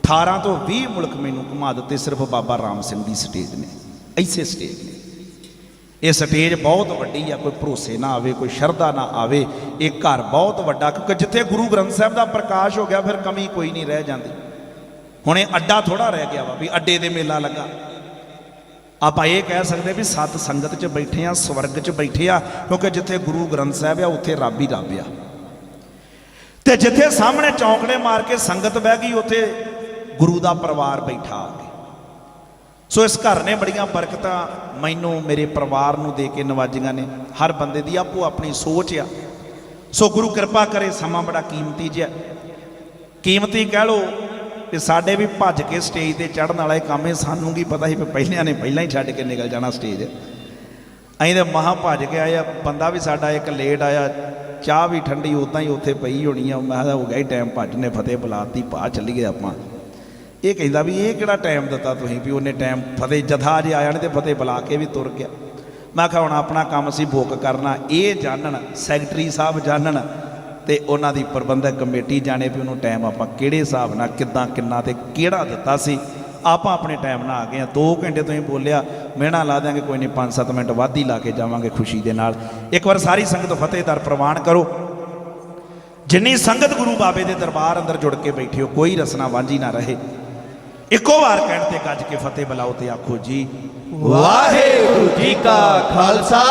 18 ਤੋਂ 20 ਮੁਲਕ ਮੈਨੂੰ ਘੁਮਾ ਦਿੱਤੇ ਸਿਰਫ ਬਾਬਾ ਰਾਮ ਸਿੰਘ ਦੀ ਸਟੇਜ ਨੇ ਐਸੇ ਸਟੇਜ ਨੇ। ਇਹ ਸਟੇਜ ਬਹੁਤ ਵੱਡੀ ਆ, ਕੋਈ ਭਰੋਸੇ ਨਾ ਆਵੇ, ਕੋਈ ਸ਼ਰਧਾ ਨਾ ਆਵੇ, ਇਹ ਘਰ ਬਹੁਤ ਵੱਡਾ, ਕਿਉਂਕਿ ਜਿੱਥੇ ਗੁਰੂ ਗ੍ਰੰਥ ਸਾਹਿਬ ਦਾ ਪ੍ਰਕਾਸ਼ ਹੋ ਗਿਆ, ਫਿਰ ਕਮੀ ਕੋਈ ਨਹੀਂ ਰਹਿ ਜਾਂਦੀ। ਹੁਣ ਇਹ ਅੱਡਾ ਥੋੜਾ ਰਹਿ ਗਿਆ ਵਾ ਵੀ ਅੱਡੇ ਦੇ ਮੇਲਾ ਲੱਗਾ। ਆਪਾਂ ਇਹ ਕਹਿ ਸਕਦੇ ਵੀ ਸਤ ਸੰਗਤ 'ਚ ਬੈਠੇ ਆ, ਸਵਰਗ 'ਚ ਬੈਠੇ ਆ, ਕਿਉਂਕਿ ਜਿੱਥੇ ਗੁਰੂ ਗ੍ਰੰਥ ਸਾਹਿਬ ਆ, ਉੱਥੇ ਰੱਬ ਹੀ ਰੱਬ ਆ। ਤੇ ਜਿੱਥੇ ਸਾਹਮਣੇ ਚੌਂਕੜੇ ਮਾਰ ਕੇ ਸੰਗਤ ਬਹਿ ਗਈ, ਉੱਥੇ ਗੁਰੂ ਦਾ ਪਰਿਵਾਰ ਬੈਠਾ ਆ ਕੇ ਸੋ ਇਸ ਘਰ ਨੇ ਬੜੀਆਂ ਬਰਕਤਾਂ ਮੈਨੂੰ, ਮੇਰੇ ਪਰਿਵਾਰ ਨੂੰ ਦੇ ਕੇ ਨਵਾਜੀਆਂ ਨੇ। ਹਰ ਬੰਦੇ ਦੀ ਆਪੋ ਆਪਣੀ ਸੋਚ ਆ। ਸੋ ਗੁਰੂ ਕਿਰਪਾ ਕਰੇ, ਸਮਾਂ ਬੜਾ ਕੀਮਤੀ ਜਿਹਾ। ਕੀਮਤੀ ਕਹਿ ਲੋ ਤੇ ਸਾਡੇ ਵੀ ਭੱਜ ਕੇ ਸਟੇਜ ਤੇ ਚੜਨ ਵਾਲਾ ਇਹ ਕੰਮ ਹੈ ਸਾਨੂੰ ਕੀ ਪਤਾ ਸੀ ਵੀ ਪਹਿਲਿਆਂ ਨੇ ਪਹਿਲਾਂ ਹੀ ਛੱਡ ਕੇ ਨਿਕਲ ਜਾਣਾ ਸਟੇਜ। ਅਸੀਂ ਤਾਂ ਮਹਾ ਭੱਜ ਕੇ ਆਏ ਆ, ਬੰਦਾ ਵੀ ਸਾਡਾ ਇੱਕ ਲੇਟ ਆਇਆ, ਚਾਹ ਵੀ ਠੰਡੀ, ਉਦਾਂ ਹੀ ਉੱਥੇ ਪਈ ਹੋਣੀ ਆ, ਮੈਂ ਕਿਹਾ ਹੋ ਗਿਆ ਹੀ ਟਾਈਮ ਭੱਜ ਨੇ, ਫਤਿਹ ਬੁਲਾਤੀ ਪਾ ਚੱਲੀਏ ਆਪਾਂ। ਇਹ ਕਹਿੰਦਾ ਵੀ ਇਹ ਕਿਹੜਾ ਟਾਈਮ ਦਿੱਤਾ ਤੁਸੀਂ ਵੀ ਉਹਨੇ ਟਾਈਮ ਫਤਿਹ, ਜਥਾ ਜੇ ਆਇਆ ਨੇ ਤੇ ਫਤਿਹ ਬੁਲਾ ਕੇ ਵੀ ਤੁਰ ਗਿਆ। ਮੈਂ ਕਿਹਾ ਹੁਣ ਆਪਣਾ ਕੰਮ ਸੀ ਬੁੱਕ ਕਰਨਾ, ਇਹ ਜਾਣਨ ਸੈਕਟਰੀ ਸਾਹਿਬ ਜਾਣਨ ਤੇ ਉਹਨਾਂ ਦੀ ਪ੍ਰਬੰਧਕ ਕਮੇਟੀ ਜਾਣੇ ਵੀ ਉਹਨੂੰ ਟਾਈਮ ਆਪਾਂ ਕਿਹੜੇ ਹਿਸਾਬ ਨਾਲ, ਕਿੱਦਾਂ, ਕਿੰਨਾ ਤੇ ਕਿਹੜਾ ਦਿੱਤਾ ਸੀ। ਆਪਾਂ ਆਪਣੇ ਟਾਈਮ ਨਾਲ ਆ ਗਏ ਆ 2 ਘੰਟੇ ਤੋਂ ਹੀ ਬੋਲਿਆ ਮਿਹਣਾ ਲਾ ਦਿਆਂਗੇ, ਕੋਈ ਨਹੀਂ 5-7 ਮਿੰਟ ਵੱਧ ਹੀ ਲਾ ਕੇ ਜਾਵਾਂਗੇ ਖੁਸ਼ੀ ਦੇ ਨਾਲ। ਇੱਕ ਵਾਰ ਸਾਰੀ ਸੰਗਤ ਫਤਿਹਦਾਰ ਪ੍ਰਵਾਨ ਕਰੋ। ਜਿੰਨੀ ਸੰਗਤ ਗੁਰੂ ਬਾਬੇ ਦੇ ਦਰਬਾਰ ਅੰਦਰ ਜੁੜ ਕੇ ਬੈਠੇ ਹੋ, ਕੋਈ ਰਸਨਾ ਵਾਂਝੀ ਨਾ ਰਹੇ। ਇੱਕੋ ਵਾਰ ਕਹਿਣ ਤੇ ਗੱਜ ਕੇ ਫਤਿਹ ਬੁਲਾਓ ਤੇ ਆਖੋ ਜੀ,
ਵਾਹਿਗੁਰੂ ਜੀ ਕਾ ਖਾਲਸਾ,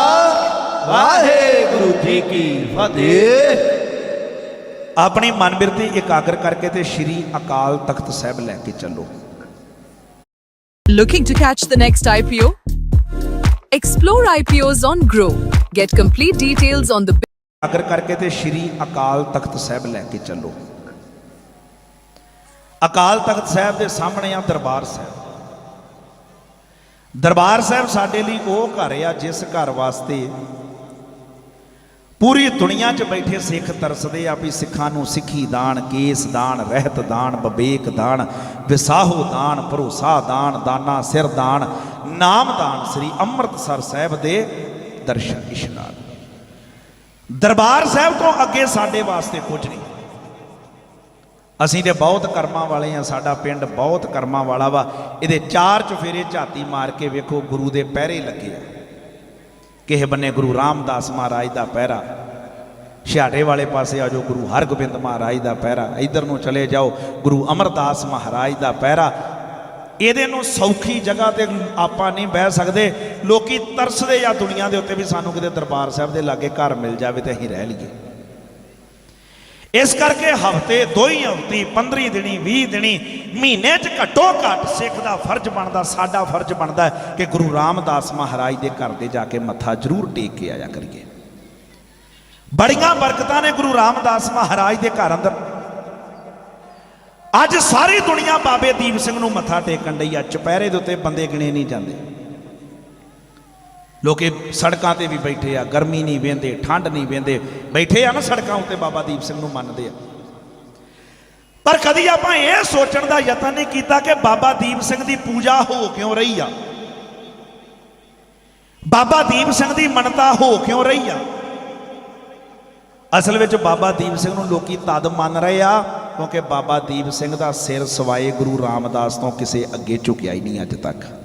ਵਾਹਿਗੁਰੂ ਜੀ ਕੀ ਫਤਿਹ।
ਆਪਣੀ ਮਨਬਿਰਤੀ ਇਕਾਗਰ ਕਰਕੇ ਤੇ ਸ਼੍ਰੀ ਅਕਾਲ ਤਖਤ ਸਾਹਿਬ ਲੈ ਕੇ ਚੱਲੋ
Looking to catch the next IPO? Explore IPOs on Grow. Get complete details on the
ਇਕਾਗਰ ਕਰਕੇ ਤੇ ਸ਼੍ਰੀ ਅਕਾਲ ਤਖਤ ਸਾਹਿਬ ਲੈ ਕੇ ਚੱਲੋ ਅਕਾਲ ਤਖਤ ਸਾਹਿਬ ਦੇ ਸਾਹਮਣੇ ਆ ਦਰਬਾਰ ਸਾਹਿਬ ਦਰਬਾਰ ਸਾਹਿਬ ਸਾਡੇ ਲਈ ਉਹ ਘਰ ਆ ਜਿਸ ਘਰ ਵਾਸਤੇ ਪੂਰੀ ਦੁਨੀਆ 'ਚ ਬੈਠੇ ਸਿੱਖ ਤਰਸਦੇ ਆ ਵੀ ਸਿੱਖਾਂ ਨੂੰ ਸਿੱਖੀ ਦਾਨ, ਕੇਸ ਦਾਨ, ਰਹਿਤ ਦਾਨ ਬਵੇਕ ਦਾਨ, ਵਿਸਾਹੋ ਦਾਨ, ਭਰੋਸਾ ਦਾਨ, ਦਾਨਾ ਸਿਰ ਦਾਨ, ਨਾਮ ਦਾਨ ਸ੍ਰੀ ਅੰਮ੍ਰਿਤਸਰ ਸਾਹਿਬ ਦੇ ਦਰਸ਼ਨ ਇਸ਼ਨਾਨ। ਦਰਬਾਰ ਸਾਹਿਬ ਤੋਂ ਅੱਗੇ ਸਾਡੇ ਵਾਸਤੇ ਕੁਝ ਨਹੀਂ। ਅਸੀਂ ਤੇ ਬਹੁਤ ਕਰਮਾਂ ਵਾਲੇ ਆ, ਸਾਡਾ ਪਿੰਡ ਬਹੁਤ ਕਰਮਾਂ ਵਾਲਾ ਵਾ। ਇਹਦੇ ਚਾਰ ਚਫੇਰੇ ਝਾਤੀ ਮਾਰ ਕੇ ਵੇਖੋ ਗੁਰੂ ਦੇ ਪਹਿਰੇ ਲੱਗੇ ਆ। ਕਿਸੇ ਬੰਨੇ ਗੁਰੂ ਰਾਮਦਾਸ ਮਹਾਰਾਜ ਦਾ ਪਹਿਰਾ। ਛਿਆਟੇ ਵਾਲੇ ਪਾਸੇ ਆ ਜਾਓ, ਗੁਰੂ ਹਰਗੋਬਿੰਦ ਮਹਾਰਾਜ ਦਾ ਪਹਿਰਾ। ਇਧਰ ਨੂੰ ਚਲੇ ਜਾਓ, ਗੁਰੂ ਅਮਰਦਾਸ ਮਹਾਰਾਜ ਦਾ ਪਹਿਰਾ। ਇਹਦੇ ਨੂੰ ਸੌਖੀ ਜਗ੍ਹਾ ਤੇ ਆਪਾਂ ਨਹੀਂ ਬਹਿ ਸਕਦੇ। ਲੋਕੀ ਤਰਸਦੇ ਆ ਦੁਨੀਆ ਦੇ ਉੱਤੇ ਵੀ ਸਾਨੂੰ ਕਿਤੇ ਦਰਬਾਰ ਸਾਹਿਬ ਦੇ ਲਾਗੇ ਘਰ ਮਿਲ ਜਾਵੇ ਤੇ ਅਸੀਂ ਰਹਿ ਲਈਏ। ਇਸ ਕਰਕੇ ਹਫ਼ਤੇ ਦੋ ਹੀ ਹਫ਼ਤੇ 15 ਦਿਨੀ 20 ਦਿਨੀ, ਮਹੀਨੇ 'ਚ ਘੱਟੋ ਘੱਟ ਸਿੱਖ ਦਾ ਫਰਜ਼ ਬਣਦਾ, ਸਾਡਾ ਫਰਜ਼ ਬਣਦਾ ਕਿ ਗੁਰੂ ਰਾਮਦਾਸ ਮਹਾਰਾਜ ਦੇ ਘਰ ਦੇ ਜਾ ਕੇ ਮੱਥਾ ਜ਼ਰੂਰ ਟੇਕ ਕੇ ਆਇਆ ਕਰੀਏ। ਬੜੀਆਂ ਬਰਕਤਾਂ ਨੇ ਗੁਰੂ ਰਾਮਦਾਸ ਮਹਾਰਾਜ ਦੇ ਘਰ ਅੰਦਰ। ਅੱਜ ਸਾਰੀ ਦੁਨੀਆ ਬਾਬੇ ਦੀਪ ਸਿੰਘ ਨੂੰ ਮੱਥਾ ਟੇਕਣ ਲਈ ਆ, ਚੁਪਹਿਰੇ ਦੇ ਉੱਤੇ ਬੰਦੇ ਗਿਣੇ ਨਹੀਂ ਜਾਂਦੇ। ਲੋਕੇ ਸੜਕਾਂ ਤੇ ਵੀ ਬੈਠੇ ਆ, ਗਰਮੀ ਨਹੀਂ ਵੇਂਦੇ, ਠੰਡ ਨਹੀਂ ਵੇਂਦੇ, ਬੈਠੇ ਆ ਨਾ ਸੜਕਾਂ ਉੱਤੇ ਬਾਬਾ ਦੀਪ ਸਿੰਘ ਨੂੰ ਮੰਨਦੇ ਆ। ਪਰ ਕਦੀ ਆਪਾਂ ਇਹ ਸੋਚਣ ਦਾ ਯਤਨ ਨਹੀਂ ਕੀਤਾ ਕਿ ਬਾਬਾ ਦੀਪ ਸਿੰਘ ਦੀ ਪੂਜਾ ਹੋ ਕਿਉਂ ਰਹੀ ਆ? ਬਾਬਾ ਦੀਪ ਸਿੰਘ ਦੀ ਮੰਨਤਾ ਹੋ ਕਿਉਂ ਰਹੀ ਆ? ਅਸਲ ਵਿੱਚ ਬਾਬਾ ਦੀਪ ਸਿੰਘ ਨੂੰ ਲੋਕੀ ਤਦ ਮੰਨ ਰਹੇ ਆ, ਕਿਉਂਕਿ ਬਾਬਾ ਦੀਪ ਸਿੰਘ ਦਾ ਸਿਰ ਸਵਾਏ ਗੁਰੂ ਰਾਮਦਾਸ ਤੋਂ ਕਿਸੇ ਅੱਗੇ ਝੁਕਿਆ ਹੀ ਨਹੀਂ ਅੱਜ ਤੱਕ।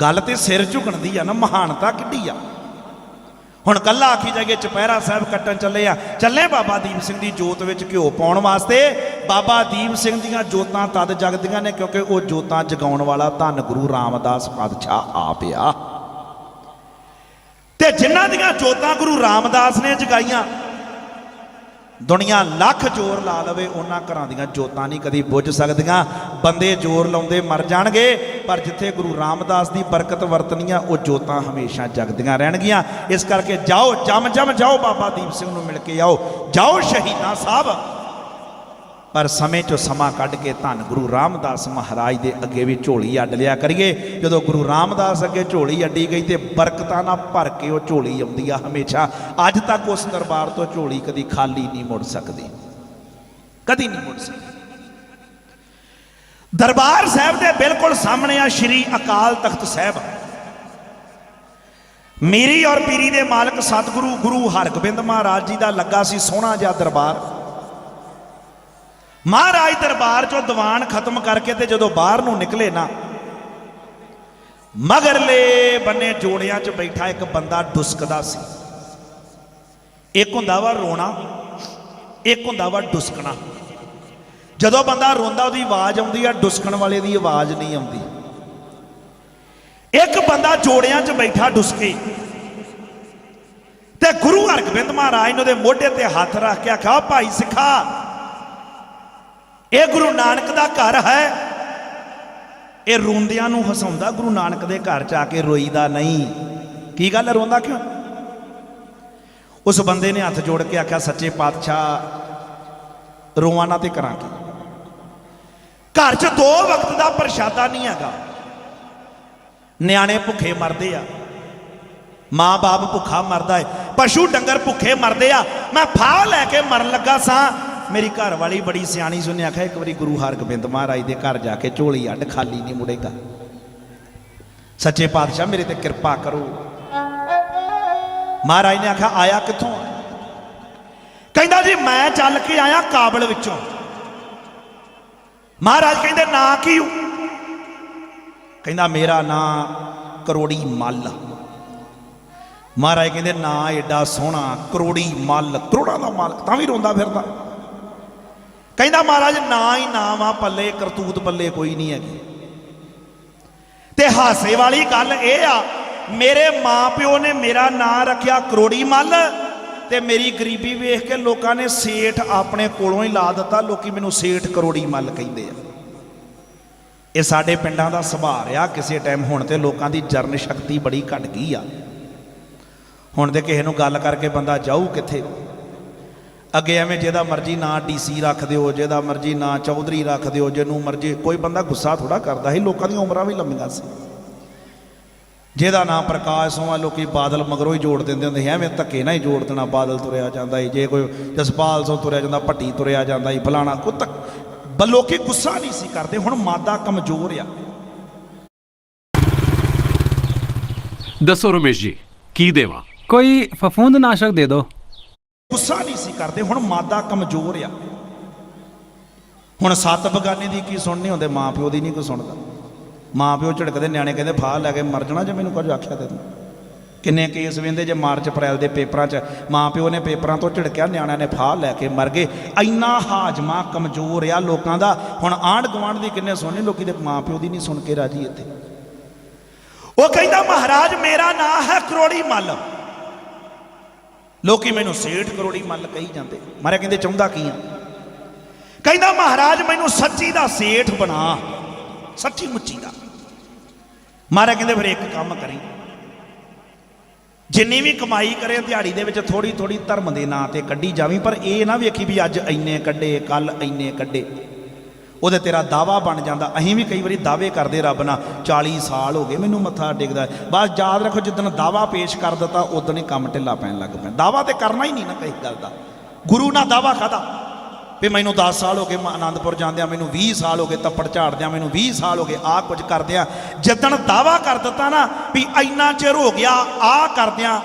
ਗੱਲ ਤੇ ਸਿਰ ਝੁਕਣ ਦੀ ਆ ਨਾ, ਮਹਾਨਤਾ ਕਿੱਡੀ ਆ। ਹੁਣ ਕੱਲਾ ਆਖੀ ਜਾਈਏ, ਚਪਹਿਰਾ ਸਾਹਿਬ ਕੱਟਣ ਚੱਲੇ ਆ। ਚੱਲੇ ਬਾਬਾ ਦੀਪ ਸਿੰਘ ਦੀ ਜੋਤ ਵਿੱਚ ਘਿਓ ਪਾਉਣ ਵਾਸਤੇ। ਬਾਬਾ ਦੀਪ ਸਿੰਘ ਦੀਆਂ ਜੋਤਾਂ ਤਦ ਜਗਦੀਆਂ ਨੇ, ਕਿਉਂਕਿ ਉਹ ਜੋਤਾਂ ਜਗਾਉਣ ਵਾਲਾ ਧੰਨ ਗੁਰੂ ਰਾਮਦਾਸ ਪਾਤਸ਼ਾਹ ਆਪ ਆ। ਤੇ ਜਿਨ੍ਹਾਂ ਦੀਆਂ ਜੋਤਾਂ ਗੁਰੂ ਰਾਮਦਾਸ ਨੇ ਜਗਾਈਆਂ ਦੁਨੀਆ ਲੱਖ ਜ਼ੋਰ ਲਾ ਲਵੇ, ਉਹਨਾਂ ਘਰਾਂ ਦੀਆਂ ਜੋਤਾਂ ਨਹੀਂ ਕਦੀ ਬੁੱਝ ਸਕਦੀਆਂ। ਬੰਦੇ ਜ਼ੋਰ ਲਾਉਂਦੇ ਮਰ ਜਾਣਗੇ, ਪਰ ਜਿੱਥੇ ਗੁਰੂ ਰਾਮਦਾਸ ਦੀ ਬਰਕਤ ਵਰਤਣੀ ਆ, ਉਹ ਜੋਤਾਂ ਹਮੇਸ਼ਾ ਜਗਦੀਆਂ ਰਹਿਣਗੀਆਂ। ਇਸ ਕਰਕੇ ਜਾਓ ਜਮ ਜਮ ਜਾਓ ਬਾਬਾ ਦੀਪ ਸਿੰਘ ਨੂੰ ਮਿਲ ਕੇ ਆਓ। ਜਾਓ ਸ਼ਹੀਦਾਂ ਸਾਹਿਬ। ਪਰ ਸਮੇਂ ਚੋਂ ਸਮਾਂ ਕੱਢ ਕੇ ਧੰਨ ਗੁਰੂ ਰਾਮਦਾਸ ਮਹਾਰਾਜ ਦੇ ਅੱਗੇ ਵੀ ਝੋਲੀ ਅੱਡ ਲਿਆ ਕਰੀਏ। ਜਦੋਂ ਗੁਰੂ ਰਾਮਦਾਸ ਅੱਗੇ ਝੋਲੀ ਅੱਡੀ ਗਈ ਤੇ ਬਰਕਤਾਂ ਨਾਲ ਭਰ ਕੇ ਉਹ ਝੋਲੀ ਆਉਂਦੀ ਆ ਹਮੇਸ਼ਾ। ਅੱਜ ਤੱਕ ਉਸ ਦਰਬਾਰ ਤੋਂ ਝੋਲੀ ਕਦੀ ਖਾਲੀ ਨਹੀਂ ਮੁੜ ਸਕਦੀ। ਕਦੀ ਨਹੀਂ ਮੁੜ ਸਕਦੀ। ਦਰਬਾਰ ਸਾਹਿਬ ਦੇ ਬਿਲਕੁਲ ਸਾਹਮਣੇ ਆ ਸ਼੍ਰੀ ਅਕਾਲ ਤਖਤ ਸਾਹਿਬ। ਮੇਰੀ ਔਰ ਪੀਰੀ ਦੇ ਮਾਲਕ ਸਤਿਗੁਰੂ ਗੁਰੂ ਹਰਗੋਬਿੰਦ ਮਹਾਰਾਜ ਜੀ ਦਾ ਲੱਗਾ ਸੀ ਸੋਹਣਾ ਜਿਹਾ ਦਰਬਾਰ। ਮਹਾਰਾਜ ਦਰਬਾਰ ਚੋਂ ਦੀਵਾਨ ਖਤਮ ਕਰਕੇ ਤੇ ਜਦੋਂ ਬਾਹਰ ਨੂੰ ਨਿਕਲੇ ਨਾ, ਮਗਰਲੇ ਬੰਨੇ ਜੋੜਿਆਂ 'ਚ ਬੈਠਾ ਇੱਕ ਬੰਦਾ ਡੁਸਕਦਾ ਸੀ। ਇੱਕ ਹੁੰਦਾ ਵਾ ਰੋਣਾ, ਇੱਕ ਹੁੰਦਾ ਵਾ ਡੁਸਕਣਾ। ਜਦੋਂ ਬੰਦਾ ਰੋਂਦਾ, ਉਹਦੀ ਆਵਾਜ਼ ਆਉਂਦੀ ਆ, ਡੁਸਕਣ ਵਾਲੇ ਦੀ ਆਵਾਜ਼ ਨਹੀਂ ਆਉਂਦੀ। ਇੱਕ ਬੰਦਾ ਜੋੜਿਆਂ 'ਚ ਬੈਠਾ ਡੁਸਕੇ। ਤੇ ਗੁਰੂ ਹਰਗੋਬਿੰਦ ਮਹਾਰਾਜ ਨੇ ਉਹਦੇ ਮੋਢੇ ਤੇ ਹੱਥ ਰੱਖ ਕੇ ਆਖਿਆ ਭਾਈ ਸਿੱਖਾ ਇਹ ਗੁਰੂ ਨਾਨਕ ਦਾ ਘਰ ਹੈ। ਇਹ ਰੋਂਦਿਆਂ ਨੂੰ ਹਸਾਉਂਦਾ ਗੁਰੂ ਨਾਨਕ ਦੇ ਘਰ ਚ ਆ ਕੇ ਰੋਈਦਾ ਨਹੀਂ। ਕੀ ਗੱਲ ਰੋਂਦਾ ਕਿਉਂ? ਉਸ ਬੰਦੇ ਨੇ ਹੱਥ ਜੋੜ ਕੇ ਆਖਿਆ, ਸੱਚੇ ਪਾਤਸ਼ਾਹ, ਰੋਵਾਂ ਨਾ ਤੇ ਕਰਾਂ ਕੀ? ਘਰ 'ਚ ਦੋ ਵਕਤ ਦਾ ਪ੍ਰਸ਼ਾਦਾ ਨਹੀਂ ਹੈਗਾ। ਨਿਆਣੇ ਭੁੱਖੇ ਮਰਦੇ ਆ। ਮਾਂ-ਬਾਪ ਭੁੱਖਾ ਮਰਦਾ ਹੈ ਪਸ਼ੂ ਡੰਗਰ ਭੁੱਖੇ ਮਰਦੇ ਆ। ਮੈਂ ਫਾਹ ਲੈ ਕੇ ਮਰਨ ਲੱਗਾ ਸਾਂ। ਮੇਰੀ ਘਰ ਵਾਲੀ ਬੜੀ ਸਿਆਣੀ ਸੁਣਿਆ ਆਖਿਆ, ਇੱਕ ਵਾਰੀ ਗੁਰੂ ਹਰਗੋਬਿੰਦ ਮਹਾਰਾਜ ਦੇ ਘਰ ਜਾ ਕੇ ਝੋਲੀ ਅੱਡ ਖਾਲੀ ਨਹੀਂ ਮੁੜੇਗਾ। ਸੱਚੇ ਪਾਤਸ਼ਾਹ, ਮੇਰੇ ਤੇ ਕਿਰਪਾ ਕਰੋ। ਮਹਾਰਾਜ ਨੇ ਆਖਿਆ, ਆਇਆ ਕਿੱਥੋਂ? ਕਹਿੰਦਾ ਜੀ, ਮੈਂ ਚੱਲ ਕੇ ਆਇਆ ਕਾਬਲ ਵਿੱਚੋਂ। ਮਹਾਰਾਜ ਕਹਿੰਦੇ, ਨਾਂ ਕੀ ਹੂੰ? ਕਹਿੰਦਾ, ਮੇਰਾ ਨਾਂ ਕਰੋੜੀ ਮੱਲ। ਮਹਾਰਾਜ ਕਹਿੰਦੇ, ਨਾਂ ਐਡਾ ਸੋਹਣਾ, ਕਰੋੜੀ ਮੱਲ, ਕਰੋੜਾਂ ਦਾ ਮਾਲਕ, ਤਾਂ ਵੀ ਰੋਂਦਾ ਫਿਰਦਾ। ਕਹਿੰਦਾ ਮਹਾਰਾਜ, ਨਾ ਹੀ ਨਾਮ ਆ, ਪੱਲੇ, ਕਰਤੂਤ ਪੱਲੇ ਕੋਈ ਨਹੀਂ ਹੈਗੀ। ਤੇ ਹਾਸੇ ਵਾਲੀ ਗੱਲ ਇਹ ਆ, ਮੇਰੇ ਮਾਪਿਓ ਨੇ ਮੇਰਾ ਨਾਂ ਰੱਖਿਆ ਕਰੋੜੀ ਮੱਲ ਤੇ ਮੇਰੀ ਗਰੀਬੀ ਵੇਖ ਕੇ ਲੋਕਾਂ ਨੇ ਸੇਠ ਆਪਣੇ ਕੋਲੋਂ ਹੀ ਲਾ ਦਿੱਤਾ, ਲੋਕੀ ਮੈਨੂੰ ਸੇਠ ਕਰੋੜੀ ਮੱਲ ਕਹਿੰਦੇ ਆ। ਇਹ ਸਾਡੇ ਪਿੰਡਾਂ ਦਾ ਸੁਭਾਅ ਰਿਹਾ, ਕਿਸੇ ਟਾਈਮ ਹੁਣ ਤੇ ਲੋਕਾਂ ਦੀ ਜਰਨ ਸ਼ਕਤੀ ਬੜੀ ਘਟ ਗਈ ਆ। ਹੁਣ ਤੇ ਕਿਸੇ ਨੂੰ ਗੱਲ ਕਰਕੇ ਬੰਦਾ ਜਾਊ ਕਿੱਥੇ? ਅੱਗੇ ਐਵੇਂ ਜਿਹਦਾ ਮਰਜ਼ੀ ਨਾਂ ਡੀਸੀ ਰੱਖ ਦਿਓ ਜਿਹਦਾ ਮਰਜ਼ੀ ਨਾਂ ਚੌਧਰੀ ਰੱਖ ਦਿਓ ਜਿਹਨੂੰ ਮਰਜ਼ੀ ਕੋਈ ਬੰਦਾ ਗੁੱਸਾ ਥੋੜਾ ਕਰਦਾ ਸੀ ਲੋਕਾਂ ਦੀਆਂ ਉਮਰਾਂ ਵੀ ਲੰਮੀਆਂ ਸੀ। ਜਿਹਦਾ ਨਾਂ ਪ੍ਰਕਾਸ਼ ਸੋਵਾ ਲੋਕੀ ਬਾਦਲ ਮਗਰੋਂ ਹੀ ਜੋੜ ਦਿੰਦੇ ਹੁੰਦੇ ਸੀ ਐਵੇਂ ਧੱਕੇ ਨਾਲ ਹੀ ਜੋੜ ਦੇਣਾ ਬਾਦਲ ਤੁਰਿਆ ਜਾਂਦਾ ਸੀ ਜੇ ਕੋਈ ਜਸਪਾਲ ਸੋ ਤੁਰਿਆ ਜਾਂਦਾ ਭੱਟੀ ਤੁਰਿਆ ਜਾਂਦਾ ਸੀ ਫਲਾਣਾ ਕੋ ਤੱਕ ਬ ਲੋਕੀ ਗੁੱਸਾ ਨਹੀਂ ਸੀ ਕਰਦੇ ਹੁਣ ਮਾਦਾ ਕਮਜ਼ੋਰ ਆ।
ਦੱਸੋ ਰਮੇਸ਼ ਜੀ ਕੀ ਦੇਵਾਂ?
ਕੋਈ ਫਫੂੰਦ ਨਾਸ਼ਕ ਦੇ ਦਿਓ।
ਗੁੱਸਾ ਨਹੀਂ ਸੀ ਕਰਦੇ, ਹੁਣ ਮਾਦਾ ਕਮਜ਼ੋਰ ਆ। ਹੁਣ ਸੱਤ ਬਗਾਨੇ ਦੀ ਕੀ ਸੁਣਨੀ ਹੁੰਦੇ ਮਾਂ ਪਿਓ ਦੀ ਨਹੀਂ ਕੋਈ ਸੁਣਦਾ। ਮਾਂ ਪਿਓ ਝਿੜਕਦੇ, ਨਿਆਣੇ ਕਹਿੰਦੇ, ਫਾਹ ਲੈ ਕੇ ਮਰ ਜਾਣਾ ਜੇ ਮੈਨੂੰ ਕੁਝ ਆਖਿਆ ਤੇ ਤੂੰ। ਕਿੰਨੇ ਕੇਸ ਵੇਂਦੇ ਜੇ ਮਾਰਚ, ਅਪ੍ਰੈਲ ਦੇ ਪੇਪਰਾਂ 'ਚ। ਮਾਂ ਪਿਓ ਨੇ ਪੇਪਰਾਂ ਤੋਂ ਝਿੜਕਿਆ, ਨਿਆਣਿਆਂ ਨੇ ਫਾਹ ਲੈ ਕੇ ਮਰ ਗਏ। ਇੰਨਾ ਹਾਜਮਾ ਕਮਜ਼ੋਰ ਆ ਲੋਕਾਂ ਦਾ। ਹੁਣ ਆਂਢ ਗੁਆਂਢ ਦੀ ਕਿੰਨੇ ਸੁਣਨੀ, ਲੋਕੀ ਦੇ ਮਾਂ ਪਿਓ ਦੀ ਨਹੀਂ ਸੁਣ ਕੇ ਰਾਜੀ ਇੱਥੇ। ਉਹ ਕਹਿੰਦਾ, ਮਹਾਰਾਜ, ਮੇਰਾ ਨਾਂ ਹੈ ਕਰੋੜੀ ਮੱਲ। ਲੋਕੀ ਮੈਨੂੰ ਸੇਠ ਕਰੋੜੀ ਮੱਲ ਕਹੀ ਜਾਂਦੇ। ਮਾਰੇ ਕਹਿੰਦੇ, ਚਾਹੁੰਦਾ ਕੀ ਆ? ਕਹਿੰਦਾ, ਮਹਾਰਾਜ, ਮੈਨੂੰ ਸੱਚੀ ਦਾ ਸੇਠ ਬਣਾ। ਸੱਚੀ ਮੁੱਚੀ ਦਾ। ਮਾਰੇ ਕਹਿੰਦੇ, ਫਿਰ ਇੱਕ ਕੰਮ ਕਰੀ। ਜਿੰਨੀ ਵੀ ਕਮਾਈ ਕਰੇ, ਦਿਹਾੜੀ ਦੇ ਵਿੱਚ ਥੋੜੀ ਥੋੜੀ ਧਰਮ ਦੇ ਨਾਂ ਤੇ ਕੱਢੀ ਜਾਵੀਂ, ਪਰ ਇਹ ਨਾ ਵੇਖੀ ਵੀ ਅੱਜ ਇੰਨੇ ਕੱਢੇ ਕੱਲ ਇੰਨੇ ਕੱਢੇ। ਉਹਦੇ ਤੇਰਾ ਦਾਵਾ ਬਣ ਜਾਂਦਾ। ਅਸੀਂ ਵੀ ਕਈ ਵਾਰੀ ਦਾਅਵੇ ਕਰਦੇ ਰੱਬ ਨਾਲ 40 ਸਾਲ ਹੋ ਗਏ, ਮੈਨੂੰ ਮੱਥਾ ਟੇਕਦਾ ਬਸ ਯਾਦ ਰੱਖੋ, ਜਿੱਦਣ ਦਾਵਾ ਪੇਸ਼ ਕਰ ਦਿੱਤਾ ਉਦੋਂ ਹੀ ਕੰਮ ਢਿੱਲਾ ਪੈਣ ਲੱਗ ਪੈਂਦਾ। ਦਾਵਾ ਤੇ ਕਰਨਾ ਹੀ ਨਹੀਂ ਨਾ ਕਿਸੇ ਗੱਲ ਦਾ। ਗੁਰੂ ਨਾਲ ਦਾਵਾ ਕਾਹਦਾ? ਵੀ ਮੈਨੂੰ 10 ਸਾਲ ਹੋ ਗਏ, ਮੈਂ ਆਨੰਦਪੁਰ ਜਾਂਦਿਆਂ, ਮੈਨੂੰ 20 ਸਾਲ ਹੋ ਗਏ, ਤੱਪੜ ਝਾੜਦਿਆਂ, ਮੈਨੂੰ 20 ਸਾਲ ਹੋ ਗਏ, ਆਹ ਕੁਝ ਕਰਦਿਆਂ। ਜਿੱਦਣ ਦਾਵਾ ਕਰ ਦਿੱਤਾ ਨਾ, ਵੀ ਇੰਨਾ ਚਿਰ ਹੋ ਗਿਆ, ਆਹ ਕਰਦਿਆਂ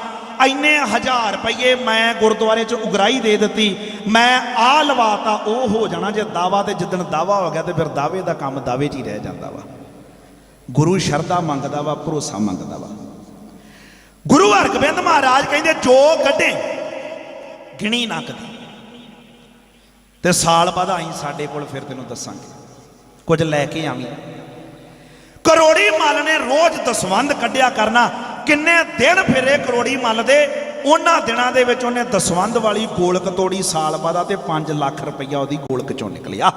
ਇੰਨੇ ਹਜ਼ਾਰ ਰੁਪਏ ਮੈਂ ਗੁਰਦੁਆਰੇ 'ਚ ਉਗਰਾਈ ਦੇ ਦਿੱਤੀ, ਮੈਂ ਆ ਲਵਾਤਾ, ਉਹ ਹੋ ਜਾਣਾ, ਜੇ ਦਾਵਾ ਤੇ ਜਿੱਦਣ ਦਾਵਾ ਹੋ ਗਿਆ ਤੇ ਫਿਰ ਦਾਅਵੇ ਦਾ ਕੰਮ ਦਾਅਵੇ 'ਚ ਹੀ ਰਹਿ ਜਾਂਦਾ ਵਾ। ਗੁਰੂ ਸ਼ਰਧਾ ਮੰਗਦਾ ਵਾ, ਭਰੋਸਾ ਮੰਗਦਾ ਵਾ। ਗੁਰੂ ਹਰਗੋਬਿੰਦ ਮਹਾਰਾਜ ਕਹਿੰਦੇ, ਜੋ ਕੱਢੇ, ਗਿਣੀ ਨਾ ਕਦੇ। ਤੇ ਸਾਲ ਬਾਅਦ ਆਈ ਸਾਡੇ ਕੋਲ ਫਿਰ ਤੈਨੂੰ ਦੱਸਾਂਗੇ। ਕੁਝ ਲੈ ਕੇ ਆਵੀਂ। ਕਰੋੜੀ ਮੱਲ ਨੇ ਰੋਜ਼ ਦਸਵੰਦ ਕੱਢਿਆ ਕਰਨਾ। ਕਿੰਨੇ ਦਿਨ ਫਿਰੇ ਕਰੋੜੀ ਮੱਲ ਦੇ? ਉਹਨਾਂ ਦਿਨਾਂ ਦੇ ਵਿੱਚ ਉਹਨੇ ਦਸਵੰਦ ਵਾਲੀ ਗੋਲਕ ਤੋੜੀ ਸਾਲ ਬਾਅਦ ਤੇ 5 ਲੱਖ ਰੁਪਈਆ ਉਹਦੀ ਗੋਲਕ ਚੋਂ ਨਿਕਲਿਆ।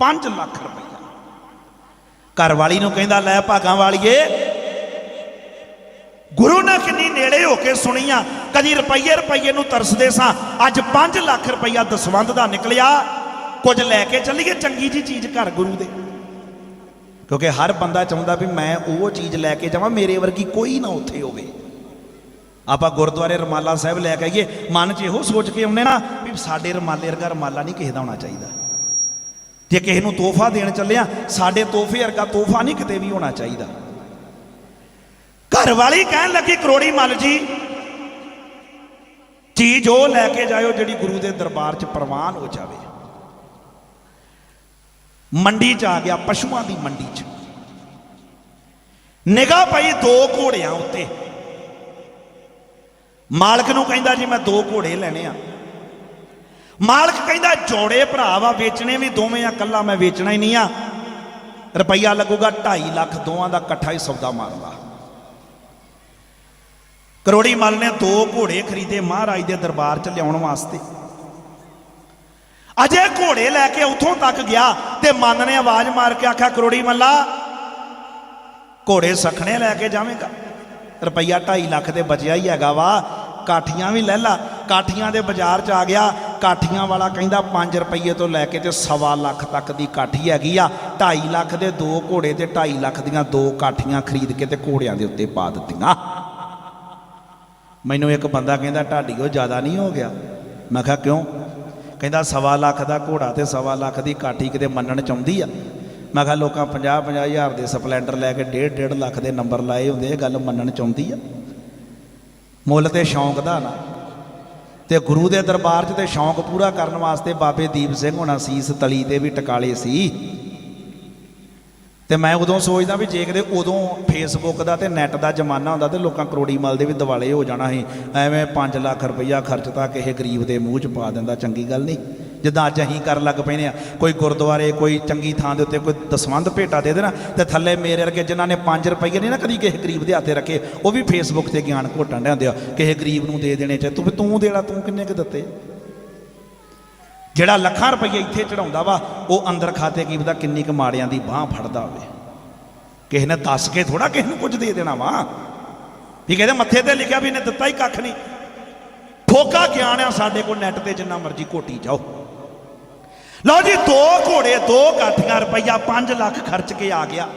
5 ਲੱਖ ਰੁਪਈਆ। ਘਰ ਵਾਲੀ ਨੂੰ ਕਹਿੰਦਾ, ਲੈ ਭਾਗਾਂ ਵਾਲੀਏ, ਗੁਰੂ ਨੇ ਕਿੰਨੀ ਨੇੜੇ ਹੋ ਕੇ ਸੁਣੀਆਂ। ਕਦੀ ਰੁਪਈਏ ਰੁਪਈਏ ਨੂੰ ਤਰਸਦੇ ਸਾਂ। ਅੱਜ 5 ਲੱਖ ਰੁਪਈਆ ਦਸਵੰਦ ਦਾ ਨਿਕਲਿਆ। ਕੁਝ ਲੈ ਕੇ ਚੱਲੀਏ ਚੰਗੀ ਜੀ ਚੀਜ਼ ਘਰ ਗੁਰੂ ਦੇ। ਕਿਉਂਕਿ ਹਰ ਬੰਦਾ ਚਾਹੁੰਦਾ ਵੀ ਮੈਂ ਉਹ ਚੀਜ਼ ਲੈ ਕੇ ਜਾਵਾਂ, ਮੇਰੇ ਵਰਗੀ ਕੋਈ ਨਾ ਉੱਥੇ ਹੋਵੇ। ਆਪਾਂ ਗੁਰਦੁਆਰੇ ਰਮਾਲਾ ਸਾਹਿਬ ਲੈ ਕੇ ਆਈਏ, ਮਨ 'ਚ ਇਹੋ ਸੋਚ ਕੇ ਆਉਂਦੇ ਨਾ ਵੀ ਸਾਡੇ ਰਮਾਲੇ ਵਰਗਾ ਰਮਾਲਾ ਨਹੀਂ ਕਿਸੇ ਦਾ ਹੋਣਾ ਚਾਹੀਦਾ। ਜੇ ਕਿਸੇ ਨੂੰ ਤੋਹਫਾ ਦੇਣ ਚੱਲਿਆ ਸਾਡੇ ਤੋਹਫੇ ਵਰਗਾ ਤੋਹਫਾ ਨਹੀਂ ਕਿਤੇ ਵੀ ਹੋਣਾ ਚਾਹੀਦਾ। ਘਰ ਵਾਲੀ ਕਹਿਣ ਲੱਗੀ, ਕਰੋੜੀ ਮੱਲ ਜੀ, ਚੀਜ਼ ਉਹ ਲੈ ਕੇ ਜਾਇਓ ਜਿਹੜੀ ਗੁਰੂ ਦੇ ਦਰਬਾਰ 'ਚ ਪ੍ਰਵਾਨ ਹੋ ਜਾਵੇ। ਮੰਡੀ 'ਚ ਆ ਗਿਆ, ਪਸ਼ੂਆਂ ਦੀ ਮੰਡੀ 'ਚ। ਨਿਗਾਹ ਪਈ ਦੋ ਘੋੜਿਆਂ ਉੱਤੇ। ਮਾਲਕ ਨੂੰ ਕਹਿੰਦਾ, ਜੀ ਮੈਂ ਦੋ ਘੋੜੇ ਲੈਣੇ ਆ। ਮਾਲਕ ਕਹਿੰਦਾ, ਜੋੜੇ ਭਰਾ ਵਾ, ਵੇਚਣੇ ਵੀ ਦੋਵੇਂ ਆ, ਕੱਲਾ ਮੈਂ ਵੇਚਣਾ ਹੀ ਨਹੀਂ ਆ। ਰੁਪਈਆ ਲੱਗੂਗਾ 2.5 ਲੱਖ, ਦੋਵਾਂ ਦਾ ਇਕੱਠਾ ਹੀ ਸੌਦਾ ਮਾਰਦਾ। ਕਰੋੜੀ ਮੱਲ ਨੇ ਦੋ ਘੋੜੇ ਖਰੀਦੇ ਮਹਾਰਾਜ ਦੇ ਦਰਬਾਰ 'ਚ ਲਿਆਉਣ ਵਾਸਤੇ। ਅਜੇ ਘੋੜੇ ਲੈ ਕੇ ਉੱਥੋਂ ਤੱਕ ਗਿਆ ਤੇ ਮਨ ਨੇ ਆਵਾਜ਼ ਮਾਰ ਕੇ ਆਖਿਆ, ਕਰੋੜੀ ਮੱਲਾ, ਘੋੜੇ ਸਖਣੇ ਲੈ ਕੇ ਜਾਵੇਂਗਾ। ਰੁਪਈਆ 2.5 ਲੱਖ ਦੇ ਬਚਿਆ ਹੀ ਹੈਗਾ ਵਾ, ਕਾਠੀਆਂ ਵੀ ਲੈ ਲਾ। ਕਾਠੀਆਂ ਦੇ ਬਾਜ਼ਾਰ 'ਚ ਆ ਗਿਆ, ਕਾਠੀਆਂ ਵਾਲਾ ਕਹਿੰਦਾ 5 ਰੁਪਏ ਤੋਂ ਲੈ ਕੇ ਤੇ ਸਵਾ ਲੱਖ ਤੱਕ ਦੀ ਕਾਠੀ ਹੈਗੀ ਆ। 2.5 ਲੱਖ ਦੇ ਦੋ ਘੋੜੇ ਤੇ 2.5 ਲੱਖ ਦੀਆਂ ਦੋ ਕਾਠੀਆਂ ਖਰੀਦ ਕੇ ਤੇ ਘੋੜਿਆਂ ਦੇ ਉੱਤੇ ਪਾ ਦਿੱਤੀਆਂ। ਮੈਨੂੰ ਇੱਕ ਬੰਦਾ ਕਹਿੰਦਾ ਢਾਡੀਓ ਜ਼ਿਆਦਾ ਨਹੀਂ ਹੋ ਗਿਆ। ਮੈਂ ਕਿਹਾ, ਕਿਉਂ? ਕਹਿੰਦਾ ਸਵਾ ਲੱਖ ਦਾ ਘੋੜਾ ਤੇ ਸਵਾ ਲੱਖ ਦੀ ਕਾਠੀ ਕਿਤੇ ਮੰਨਣ ਚਾਹੁੰਦੀ ਆ। ਮੈਂ ਕਿਹਾ ਲੋਕਾਂ 50 50 ਹਜ਼ਾਰ ਦੇ ਸਪਲੈਂਡਰ ਲੈ ਕੇ 1.5 1.5 ਲੱਖ ਦੇ ਨੰਬਰ ਲਾਏ ਹੁੰਦੇ ਇਹ ਗੱਲ ਮੰਨਣ ਚਾਹੁੰਦੀ ਆ। ਮੁੱਲ ਤੇ ਸ਼ੌਂਕ ਦਾ ਨਾ। ਤੇ ਗੁਰੂ ਦੇ ਦਰਬਾਰ 'ਚ ਤੇ ਸ਼ੌਂਕ ਪੂਰਾ ਕਰਨ ਵਾਸਤੇ ਬਾਬੇ ਦੀਪ ਸਿੰਘ ਹੋਣਾ ਸੀਸ ਤਲੀ ਤੇ ਵੀ ਟਕਾਲੇ ਸੀ। ਤੇ ਮੈਂ ਉਦੋਂ ਸੋਚਦਾ ਵੀ ਜੇ ਕਿਤੇ ਉਦੋਂ ਫੇਸਬੁੱਕ ਦਾ ਤੇ ਨੈਟ ਦਾ ਜ਼ਮਾਨਾ ਹੁੰਦਾ ਤੇ ਲੋਕਾਂ ਕਰੋੜੀ ਮਲ ਦੇ ਵੀ ਦਿਵਾਲੇ ਹੋ ਜਾਣਾ ਸੀ। ਐਵੇਂ 5 ਲੱਖ ਰੁਪਈਆ ਖਰਚਤਾ ਕਿਸੇ ਗਰੀਬ ਦੇ ਮੂੰਹ 'ਚ ਪਾ ਦਿੰਦਾ, ਚੰਗੀ ਗੱਲ ਨਹੀਂ। ਜਿੱਦਾਂ ਅੱਜ ਅਸੀਂ ਕਰਨ ਲੱਗ ਪੈਨੇ ਆ, ਕੋਈ ਗੁਰਦੁਆਰੇ, ਕੋਈ ਚੰਗੀ ਥਾਂ ਦੇ ਉੱਤੇ ਕੋਈ ਦਸਵੰਧ ਭੇਟਾ ਦੇ ਦੇਣਾ ਤੇ ਥੱਲੇ ਮੇਰੇ ਵਰਗੇ ਜਿਨ੍ਹਾਂ ਨੇ 5 ਰੁਪਈਏ ਨਹੀਂ ਨਾ ਕਦੀ ਕਿਸੇ ਗਰੀਬ ਦੇ ਹੱਥੇ ਰੱਖੇ, ਉਹ ਵੀ ਫੇਸਬੁੱਕ ਤੇ ਗਿਆਨ ਘੋਟਣ ਦੇ ਹੁੰਦੇ ਆ। ਕਿਸੇ ਗਰੀਬ ਨੂੰ ਦੇ ਦੇਣੇ ਚਾਹੇ ਤੂੰ ਵੀ ਤੂੰ ਦੇਣਾ, ਤੂੰ ਕਿੰਨੇ ਕੁ ਦਿੱਤੇ? ਜਿਹੜਾ ਲੱਖਾਂ ਰੁਪਏ ਇੱਥੇ ਚੜਾਉਂਦਾ ਵਾ, ਉਹ ਅੰਦਰ ਖਾਤੇ ਕੀ ਪਤਾ ਕਿੰਨੀ ਕੁ ਮਾੜਿਆਂ ਦੀ ਬਾਹ ਫੜਦਾ ਹੋਵੇ। ਕਿਸੇ ਨੇ ਦੱਸ ਕੇ ਥੋੜਾ ਕਿਸੇ ਨੂੰ ਕੁਝ ਦੇ ਦੇਣਾ ਵਾ। ਵੀ ਕਹਿੰਦੇ ਮੱਥੇ ਤੇ ਲਿਖਿਆ ਵੀ ਇਹਨੇ ਦਿੱਤਾ ਹੀ ਕੱਖ ਨਹੀਂ। ਫੋਕਾ ਗਿਆਨ ਆ ਸਾਡੇ ਕੋਲ, ਨੈਟ ਤੇ ਜਿੰਨਾ ਮਰਜ਼ੀ ਘੋਟੀ ਜਾਓ। ਲਓ ਜੀ, ਦੋ ਘੋੜੇ, ਦੋ ਕਾਠੀਆਂ ਰੁਪਈਆ 5 ਲੱਖ ਖਰਚ ਕੇ ਆ ਗਿਆ।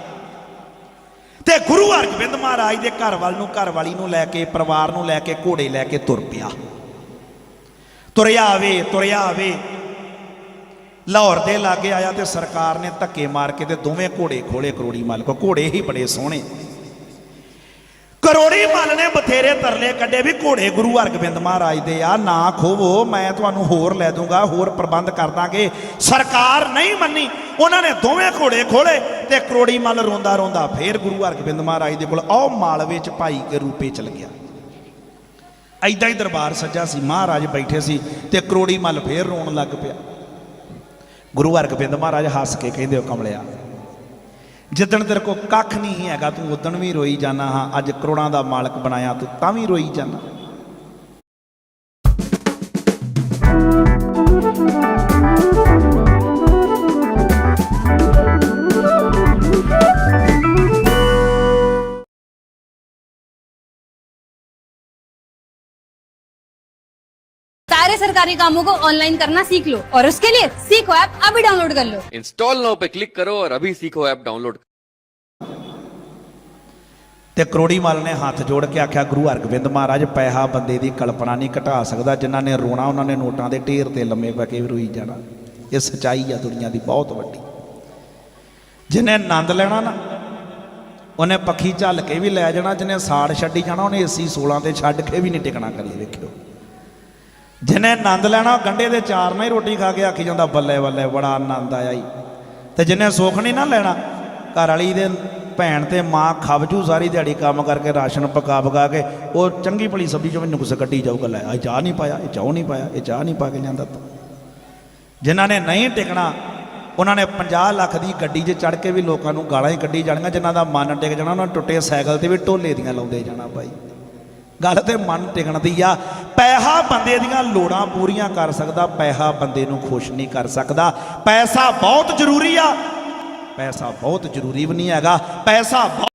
ਤੇ ਗੁਰੂ ਹਰਗੋਬਿੰਦ ਮਹਾਰਾਜ ਦੇ ਘਰ ਵੱਲ ਨੂੰ, ਘਰ ਵਾਲੀ ਨੂੰ ਲੈ ਕੇ, ਪਰਿਵਾਰ ਨੂੰ ਲੈ ਕੇ, ਘੋੜੇ ਲੈ ਕੇ ਤੁਰ ਪਿਆ। ਤੁਰਿਆ ਆਵੇ ਤੁਰਿਆ ਆਵੇ ਲਾਹੌਰ ਦੇ ਲਾਗੇ ਆਇਆ ਤੇ ਸਰਕਾਰ ਨੇ ਧੱਕੇ ਮਾਰ ਕੇ ਤੇ ਦੋਵੇਂ ਘੋੜੇ ਖੋਲੇ, ਕਰੋੜੀ ਮੱਲ ਕੋ ਘੋੜੇ ਹੀ ਬੜੇ ਸੋਹਣੇ। ਕਰੋੜੀ ਮੱਲ ਨੇ ਬਥੇਰੇ ਤਰਲੇ ਕੱਢੇ ਵੀ ਘੋੜੇ ਗੁਰੂ ਹਰਗੋਬਿੰਦ ਮਹਾਰਾਜ ਦੇ ਆ। ਨਾ ਖੋਵੋ, ਮੈਂ ਤੁਹਾਨੂੰ ਹੋਰ ਲੈ ਦੂੰਗਾ, ਹੋਰ ਪ੍ਰਬੰਧ ਕਰ ਦਾਂਗੇ। ਸਰਕਾਰ ਨਹੀਂ ਮੰਨੀ, ਉਹਨਾਂ ਨੇ ਦੋਵੇਂ ਘੋੜੇ ਖੋਲੇ ਤੇ ਕਰੋੜੀ ਮੱਲ ਰੋਂਦਾ ਰੋਂਦਾ ਫੇਰ ਗੁਰੂ ਹਰਗੋਬਿੰਦ ਮਹਾਰਾਜ ਦੇ ਕੋਲ ਆਓ, ਮਾਲਵੇ ਚ ਭਾਈ ਕੇ ਰੂਪੇ ਚਲ ਗਿਆ ਐਦਾਂ ਹੀ ਦਰਬਾਰ ਸੱਜਾ ਸੀ, ਮਹਾਰਾਜ ਬੈਠੇ ਸੀ ਤੇ ਕਰੋੜੀ ਮੱਲ ਫੇਰ ਰੋਣ ਲੱਗ ਪਿਆ। ਗੁਰੂ ਹਰਗੋਬਿੰਦ ਮਹਾਰਾਜ ਹੱਸ ਕੇ ਕਹਿੰਦੇ ਹੋ ਕਮਲਿਆ, ਜਿੱਦਣ ਤੇਰੇ ਕੋ ਕੱਖ ਨਹੀਂ ਹੈਗਾ, ਤੂੰ ਉਦਣ ਵੀ ਰੋਈ ਜਾਣਾ ਹਾਂ, ਅੱਜ ਕਰੋੜਾਂ ਦਾ ਮਾਲਕ ਬਣਾਇਆ, ਤੂੰ ਤਾਂ ਵੀ ਰੋਈ ਜਾਣਾ
सारे सरकारी कामों को ऑनलाइन करना सीख लो और उसके लिए सीखो ऐप अभी डाउनलोड कर लो
इंस्टॉल नाउ पे क्लिक करो और अभी सीखो ऐप डाउनलोड
ਤੇ ਕਰੋੜੀ ਮੱਲ ਨੇ ਹੱਥ ਜੋੜ ਕੇ ਆਖਿਆ ਗੁਰੂ ਹਰਗੋਬਿੰਦ ਮਹਾਰਾਜ ਪੈਸਾ ਬੰਦੇ ਦੀ ਕਲਪਨਾ ਨਹੀਂ ਘਟਾ ਸਕਦਾ ਜਿਨ੍ਹਾਂ ਨੇ ਰੋਣਾ ਉਹਨਾਂ ਨੇ ਨੋਟਾਂ ਦੇ ਢੇਰ ਤੇ ਲੰਮੇ ਪੈ ਕੇ ਵੀ ਰੋਈ ਜਾਣਾ ਇਹ ਸਚਾਈ ਆ ਦੁਨੀਆ ਦੀ ਬਹੁਤ ਵੱਡੀ ਜਿਹਨੇ ਆਨੰਦ ਲੈਣਾ ਨਾ ਉਹਨੇ ਪੱਖੀ ਝੱਲ ਕੇ ਵੀ ਲੈ ਜਾਣਾ ਜਿਹਨੇ ਸਾੜ ਛੱਡੀ ਜਾਣਾ ਉਹਨੇ ਏਸੀ 16 ਤੇ ਛੱਡ ਕੇ ਵੀ ਨਹੀਂ ਟਿਕਣਾ ਕਰੀ ਵੇਖਿਓ ਜਿਹਨੇ ਆਨੰਦ ਲੈਣਾ, ਉਹ ਗੰਡੇ ਦੇ ਚਾਰ ਨਾਲ ਹੀ ਰੋਟੀ ਖਾ ਕੇ ਆਖੀ ਜਾਂਦਾ, ਬੱਲੇ ਬੱਲੇ, ਬੜਾ ਆਨੰਦ ਆਇਆ ਈ ਤੇ ਜਿਹਨੇ ਸੁੱਖ ਨਹੀਂ ਨਾ ਲੈਣਾ, ਘਰ ਵਾਲੀ ਦੇ ਭੈਣ ਤੇ ਮਾਂ ਖਵਜੂ ਸਾਰੀ ਦਿਹਾੜੀ ਕੰਮ ਕਰਕੇ ਰਾਸ਼ਨ ਪਕਾ ਪਕਾ ਕੇ, ਉਹ ਚੰਗੀ ਭਲੀ ਸਬਜ਼ੀ ਚੋਂ ਕੁਛ ਕੱਢੀ ਜਾਊਗਾ ਲੈ ਆ ਚਾਹ ਨਹੀਂ ਪਾਇਆ, ਇਹ ਚਾਹ ਨਹੀਂ ਪਾਇਆ, ਇਹ ਚਾਹ ਨਹੀਂ ਪਾ ਕੇ ਜਾਂਦਾ ਤੂੰ। ਜਿਨ੍ਹਾਂ ਨੇ ਨਹੀਂ ਟਿਕਣਾ, ਉਹਨਾਂ ਨੇ 50 ਲੱਖ ਦੀ ਗੱਡੀ 'ਚ ਚੜ ਕੇ ਵੀ ਲੋਕਾਂ ਨੂੰ ਗਾਲਾਂ ਹੀ ਕੱਢੀ ਜਾਣੀਆਂ ਜਿਨ੍ਹਾਂ ਦਾ ਮਨ ਟਿਕ ਜਾਣਾ, ਉਹਨਾਂ ਨੇ ਟੁੱਟੇ ਸਾਈਕਲ ਤੇ ਵੀ ਢੋਲੇ ਦੀਆਂ ਲਾਉਂਦੇ ਜਾਣਾ ਭਾਈ। ਗੱਲ ਤੇ ਮਨ ਟਿਕਣ ਦੀ ਆ। ਪੈਸਾ ਬੰਦੇ ਦੀਆਂ ਲੋੜਾਂ ਪੂਰੀਆਂ ਕਰ ਸਕਦਾ, ਪੈਸਾ ਬੰਦੇ ਨੂੰ ਖੁਸ਼ ਨਹੀਂ ਕਰ ਸਕਦਾ। ਪੈਸਾ ਬਹੁਤ ਜ਼ਰੂਰੀ ਆ। ਪੈਸਾ ਬਹੁਤ ਜ਼ਰੂਰੀ ਵੀ ਨਹੀਂ ਹੈਗਾ। ਪੈਸਾ ਬਹੁਤ